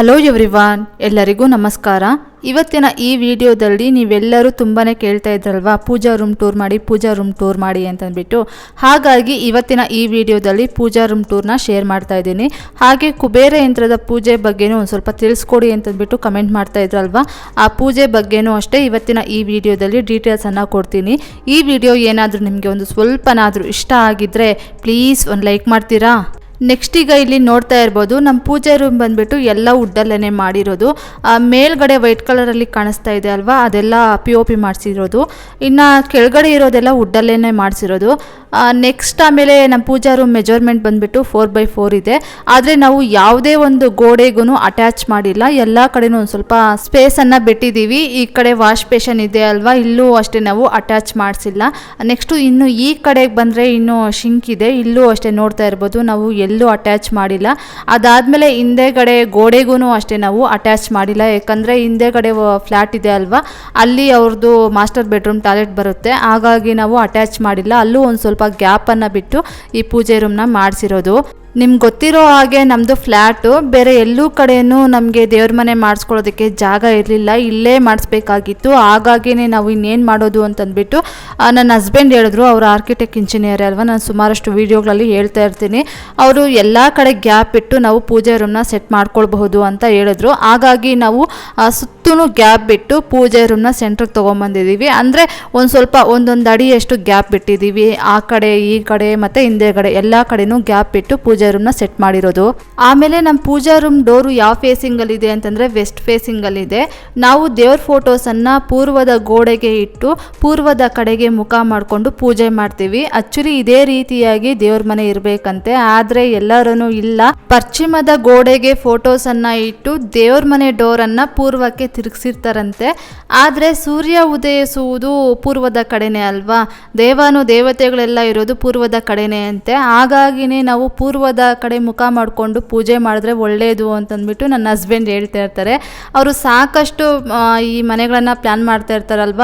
Hello everyone ಎಲ್ಲರಿಗೂ ನಮಸ್ಕಾರ. ಇವತ್ತಿನ ಈ ವಿಡಿಯೋದಲ್ಲಿ ನೀವೆಲ್ಲರೂ ತುಂಬಾ ಕೇಳ್ತಾ ಇದ್ರಲ್ವಾ, ಪೂಜಾ ರೂಮ್ ಟೂರ್ ಮಾಡಿ, ಪೂಜಾ ರೂಮ್ ಟೂರ್ ಮಾಡಿ ಅಂತಂದ್ಬಿಟ್ಟು. ಹಾಗಾಗಿ ಇವತ್ತಿನ ಈ ವಿಡಿಯೋದಲ್ಲಿ ಪೂಜಾ ರೂಮ್ ಟೂರ್ನ ಶೇರ್ ಮಾಡ್ತಾ ಇದ್ದೀನಿ. ಹಾಗೆ ಕುಬೇರ ಯಂತ್ರದ ಪೂಜೆ ಬಗ್ಗೆನೂ ಒಂದು ಸ್ವಲ್ಪ ತಿಳಿಸ್ಕೊಡಿ ಅಂತಂದ್ಬಿಟ್ಟು ಕಮೆಂಟ್ ಮಾಡ್ತಾ ಇದ್ರಲ್ವಾ. ಆ ಪೂಜೆ ಬಗ್ಗೆನೂ ಅಷ್ಟೇ ಇವತ್ತಿನ ಈ ವಿಡಿಯೋದಲ್ಲಿ ಡೀಟೇಲ್ಸನ್ನು ಕೊಡ್ತೀನಿ. ಈ ವಿಡಿಯೋ ಏನಾದರೂ ನಿಮಗೆ ಒಂದು ಸ್ವಲ್ಪನಾದರೂ ಇಷ್ಟ ಆಗಿದ್ದರೆ ಪ್ಲೀಸ್ ಒಂದು ಲೈಕ್ ಮಾಡ್ತೀರಾ? ನೆಕ್ಸ್ಟ್ ಈಗ ಇಲ್ಲಿ ನೋಡ್ತಾ ಇರ್ಬೋದು ನಮ್ಮ ಪೂಜೆ ರೂಮ್ ಬಂದ್ಬಿಟ್ಟು ಎಲ್ಲ ವುಡ್ಡಲ್ಲೇ ಮಾಡಿರೋದು. ಮೇಲ್ಗಡೆ ವೈಟ್ ಕಲರಲ್ಲಿ ಕಾಣಿಸ್ತಾ ಇದೆ ಅಲ್ವಾ? ಅದೆಲ್ಲ ಪಿ ಓ ಪಿ ಮಾಡಿಸಿರೋದು. ಇನ್ನು ಕೆಳಗಡೆ ಇರೋದೆಲ್ಲ ವುಡ್ಡಲ್ಲೇ ಮಾಡಿಸಿರೋದು. ನೆಕ್ಸ್ಟ್ ಆಮೇಲೆ ನಮ್ಮ ಪೂಜಾ ರೂಮ್ ಮೆಜರ್ಮೆಂಟ್ ಬಂದುಬಿಟ್ಟು ಫೋರ್ ಬೈ ಫೋರ್ ಇದೆ. ಆದರೆ ನಾವು ಯಾವುದೇ ಒಂದು ಗೋಡೆಗೂ ಅಟ್ಯಾಚ್ ಮಾಡಿಲ್ಲ. ಎಲ್ಲ ಕಡೆನೂ ಒಂದು ಸ್ವಲ್ಪ ಸ್ಪೇಸನ್ನು ಬಿಟ್ಟಿದ್ದೀವಿ ಈ ಕಡೆ ವಾಶ್ ಬೇಷನ್ ಇದೆ ಅಲ್ವಾ? ಇಲ್ಲೂ ಅಷ್ಟೇ ನಾವು ಅಟ್ಯಾಚ್ ಮಾಡಿಸಿಲ್ಲ. ನೆಕ್ಸ್ಟು ಇನ್ನು ಈ ಕಡೆಗೆ ಬಂದರೆ ಇನ್ನು ಶಿಂಕ್ ಇದೆ. ಇಲ್ಲೂ ಅಷ್ಟೇ ನೋಡ್ತಾ ಇರ್ಬೋದು. ನಾವು ಎಲ್ಲೂ ಅಟ್ಯಾಚ್ ಮಾಡಿಲ್ಲ. ಅದಾದಮೇಲೆ ಹಿಂದೆಗಡೆ ಗೋಡೆಗೂ ಅಷ್ಟೇ ನಾವು ಅಟ್ಯಾಚ್ ಮಾಡಿಲ್ಲ. ಯಾಕಂದರೆ ಹಿಂದೆಗಡೆ ಫ್ಲ್ಯಾಟ್ ಇದೆ ಅಲ್ವಾ? ಅಲ್ಲಿ ಅವ್ರದ್ದು ಮಾಸ್ಟರ್ ಬೆಡ್ರೂಮ್ ಟಾಯ್ಲೆಟ್ ಬರುತ್ತೆ. ಹಾಗಾಗಿ ನಾವು ಅಟ್ಯಾಚ್ ಮಾಡಿಲ್ಲ. ಅಲ್ಲೂ ಒಂದು ಸ್ವಲ್ಪ ಗ್ಯಾಪನ್ನು ಬಿಟ್ಟು ಈ ಪೂಜೆ ರೂಮ್ನ ಮಾಡಿಸಿರೋದು. ನಿಮ್ಗೆ ಗೊತ್ತಿರೋ ಹಾಗೆ ನಮ್ಮದು ಫ್ಲ್ಯಾಟು ಬೇರೆ ಎಲ್ಲೂ ಕಡೆಯೂ ನಮಗೆ ದೇವ್ರ ಮನೆ ಮಾಡಿಸ್ಕೊಳ್ಳೋದಕ್ಕೆ ಜಾಗ ಇರಲಿಲ್ಲ, ಇಲ್ಲೇ ಮಾಡಿಸ್ಬೇಕಾಗಿತ್ತು. ಹಾಗಾಗಿನೇ ನಾವು ಇನ್ನೇನು ಮಾಡೋದು ಅಂತಂದ್ಬಿಟ್ಟು ನನ್ನ ಹಸ್ಬೆಂಡ್ ಹೇಳಿದ್ರು, ಅವರು ಆರ್ಕಿಟೆಕ್ಟ್ ಇಂಜಿನಿಯರ್ ಅಲ್ವಾ, ನಾನು ಸುಮಾರಷ್ಟು ವೀಡಿಯೋಗಳಲ್ಲಿ ಹೇಳ್ತಾ ಇರ್ತೀನಿ. ಅವರು ಎಲ್ಲ ಕಡೆ ಗ್ಯಾಪ್ ಇಟ್ಟು ನಾವು ಪೂಜೆ ರೂಮ್ನ ಸೆಟ್ ಮಾಡ್ಕೊಳ್ಬಹುದು ಅಂತ ಹೇಳಿದ್ರು. ಹಾಗಾಗಿ ನಾವು ಸುತ್ತೂ ಗ್ಯಾಪ್ ಬಿಟ್ಟು ಪೂಜೆ ರೂಮ್ನ ಸೆಂಟ್ರಿಗೆ ತೊಗೊಂಬಂದಿದ್ದೀವಿ ಅಂದರೆ ಒಂದು ಸ್ವಲ್ಪ ಒಂದೊಂದು ಅಡಿಯಷ್ಟು ಗ್ಯಾಪ್ ಬಿಟ್ಟಿದ್ದೀವಿ ಆ ಕಡೆ, ಈ ಕಡೆ ಮತ್ತು ಹಿಂದೆಗಡೆ ಎಲ್ಲ ಕಡೆನೂ ಗ್ಯಾಪ್ ಬಿಟ್ಟು ಪೂಜೆ ರೂಮ್ನ ಸೆಟ್ ಮಾಡಿರೋದು. ಆಮೇಲೆ ನಮ್ಮ ಪೂಜಾ ರೂಮ್ ಡೋರು ಯಾವ ಫೇಸಿಂಗಲ್ಲಿದೆ ಅಂತಂದರೆ ವೆಸ್ಟ್ ಫೇಸಿಂಗಲ್ಲಿದೆ ನಾವು ದೇವ್ರ ಫೋಟೋಸನ್ನು ಪೂರ್ವದ ಗೋಡೆಗೆ ಇಟ್ಟು ಪೂರ್ವದ ಕಡೆಗೆ ಮುಖ ಮಾಡಿಕೊಂಡು ಪೂಜೆ ಮಾಡ್ತೀವಿ. ಆಕ್ಚುಲಿ ಇದೇ ರೀತಿಯಾಗಿ ದೇವ್ರ ಮನೆ ಇರಬೇಕಂತೆ. ಆದರೆ ಎಲ್ಲರೂ ಇಲ್ಲ. ಪಶ್ಚಿಮದ ಗೋಡೆಗೆ ಫೋಟೋಸನ್ನು ಇಟ್ಟು ದೇವ್ರ ಮನೆ ಡೋರನ್ನು ಪೂರ್ವಕ್ಕೆ ತಿರುಗಿಸಿರ್ತಾರಂತೆ. ಆದರೆ ಸೂರ್ಯ ಉದಯಿಸುವುದು ಪೂರ್ವದ ಕಡೆನೇ ಅಲ್ವಾ? ದೇವಾನು ದೇವತೆಗಳೆಲ್ಲ ಇರೋದು ಪೂರ್ವದ ಕಡೆನೇ ಅಂತೆ. ಹಾಗಾಗಿನೇ ನಾವು ಪೂರ್ವದ ಕಡೆ ಮುಖ ಮಾಡಿಕೊಂಡು ಪೂಜೆ ಮಾಡಿದ್ರೆ ಒಳ್ಳೆಯದು ಅಂತಂದ್ಬಿಟ್ಟು ನನ್ನ ಹಸ್ಬೆಂಡ್ ಹೇಳ್ತಾ ಇರ್ತಾರೆ. ಅವರು ಸಾಕಷ್ಟು ಈ ಮನೆಗಳನ್ನು ಪ್ಲ್ಯಾನ್ ಮಾಡ್ತಾ ಇರ್ತಾರಲ್ವ?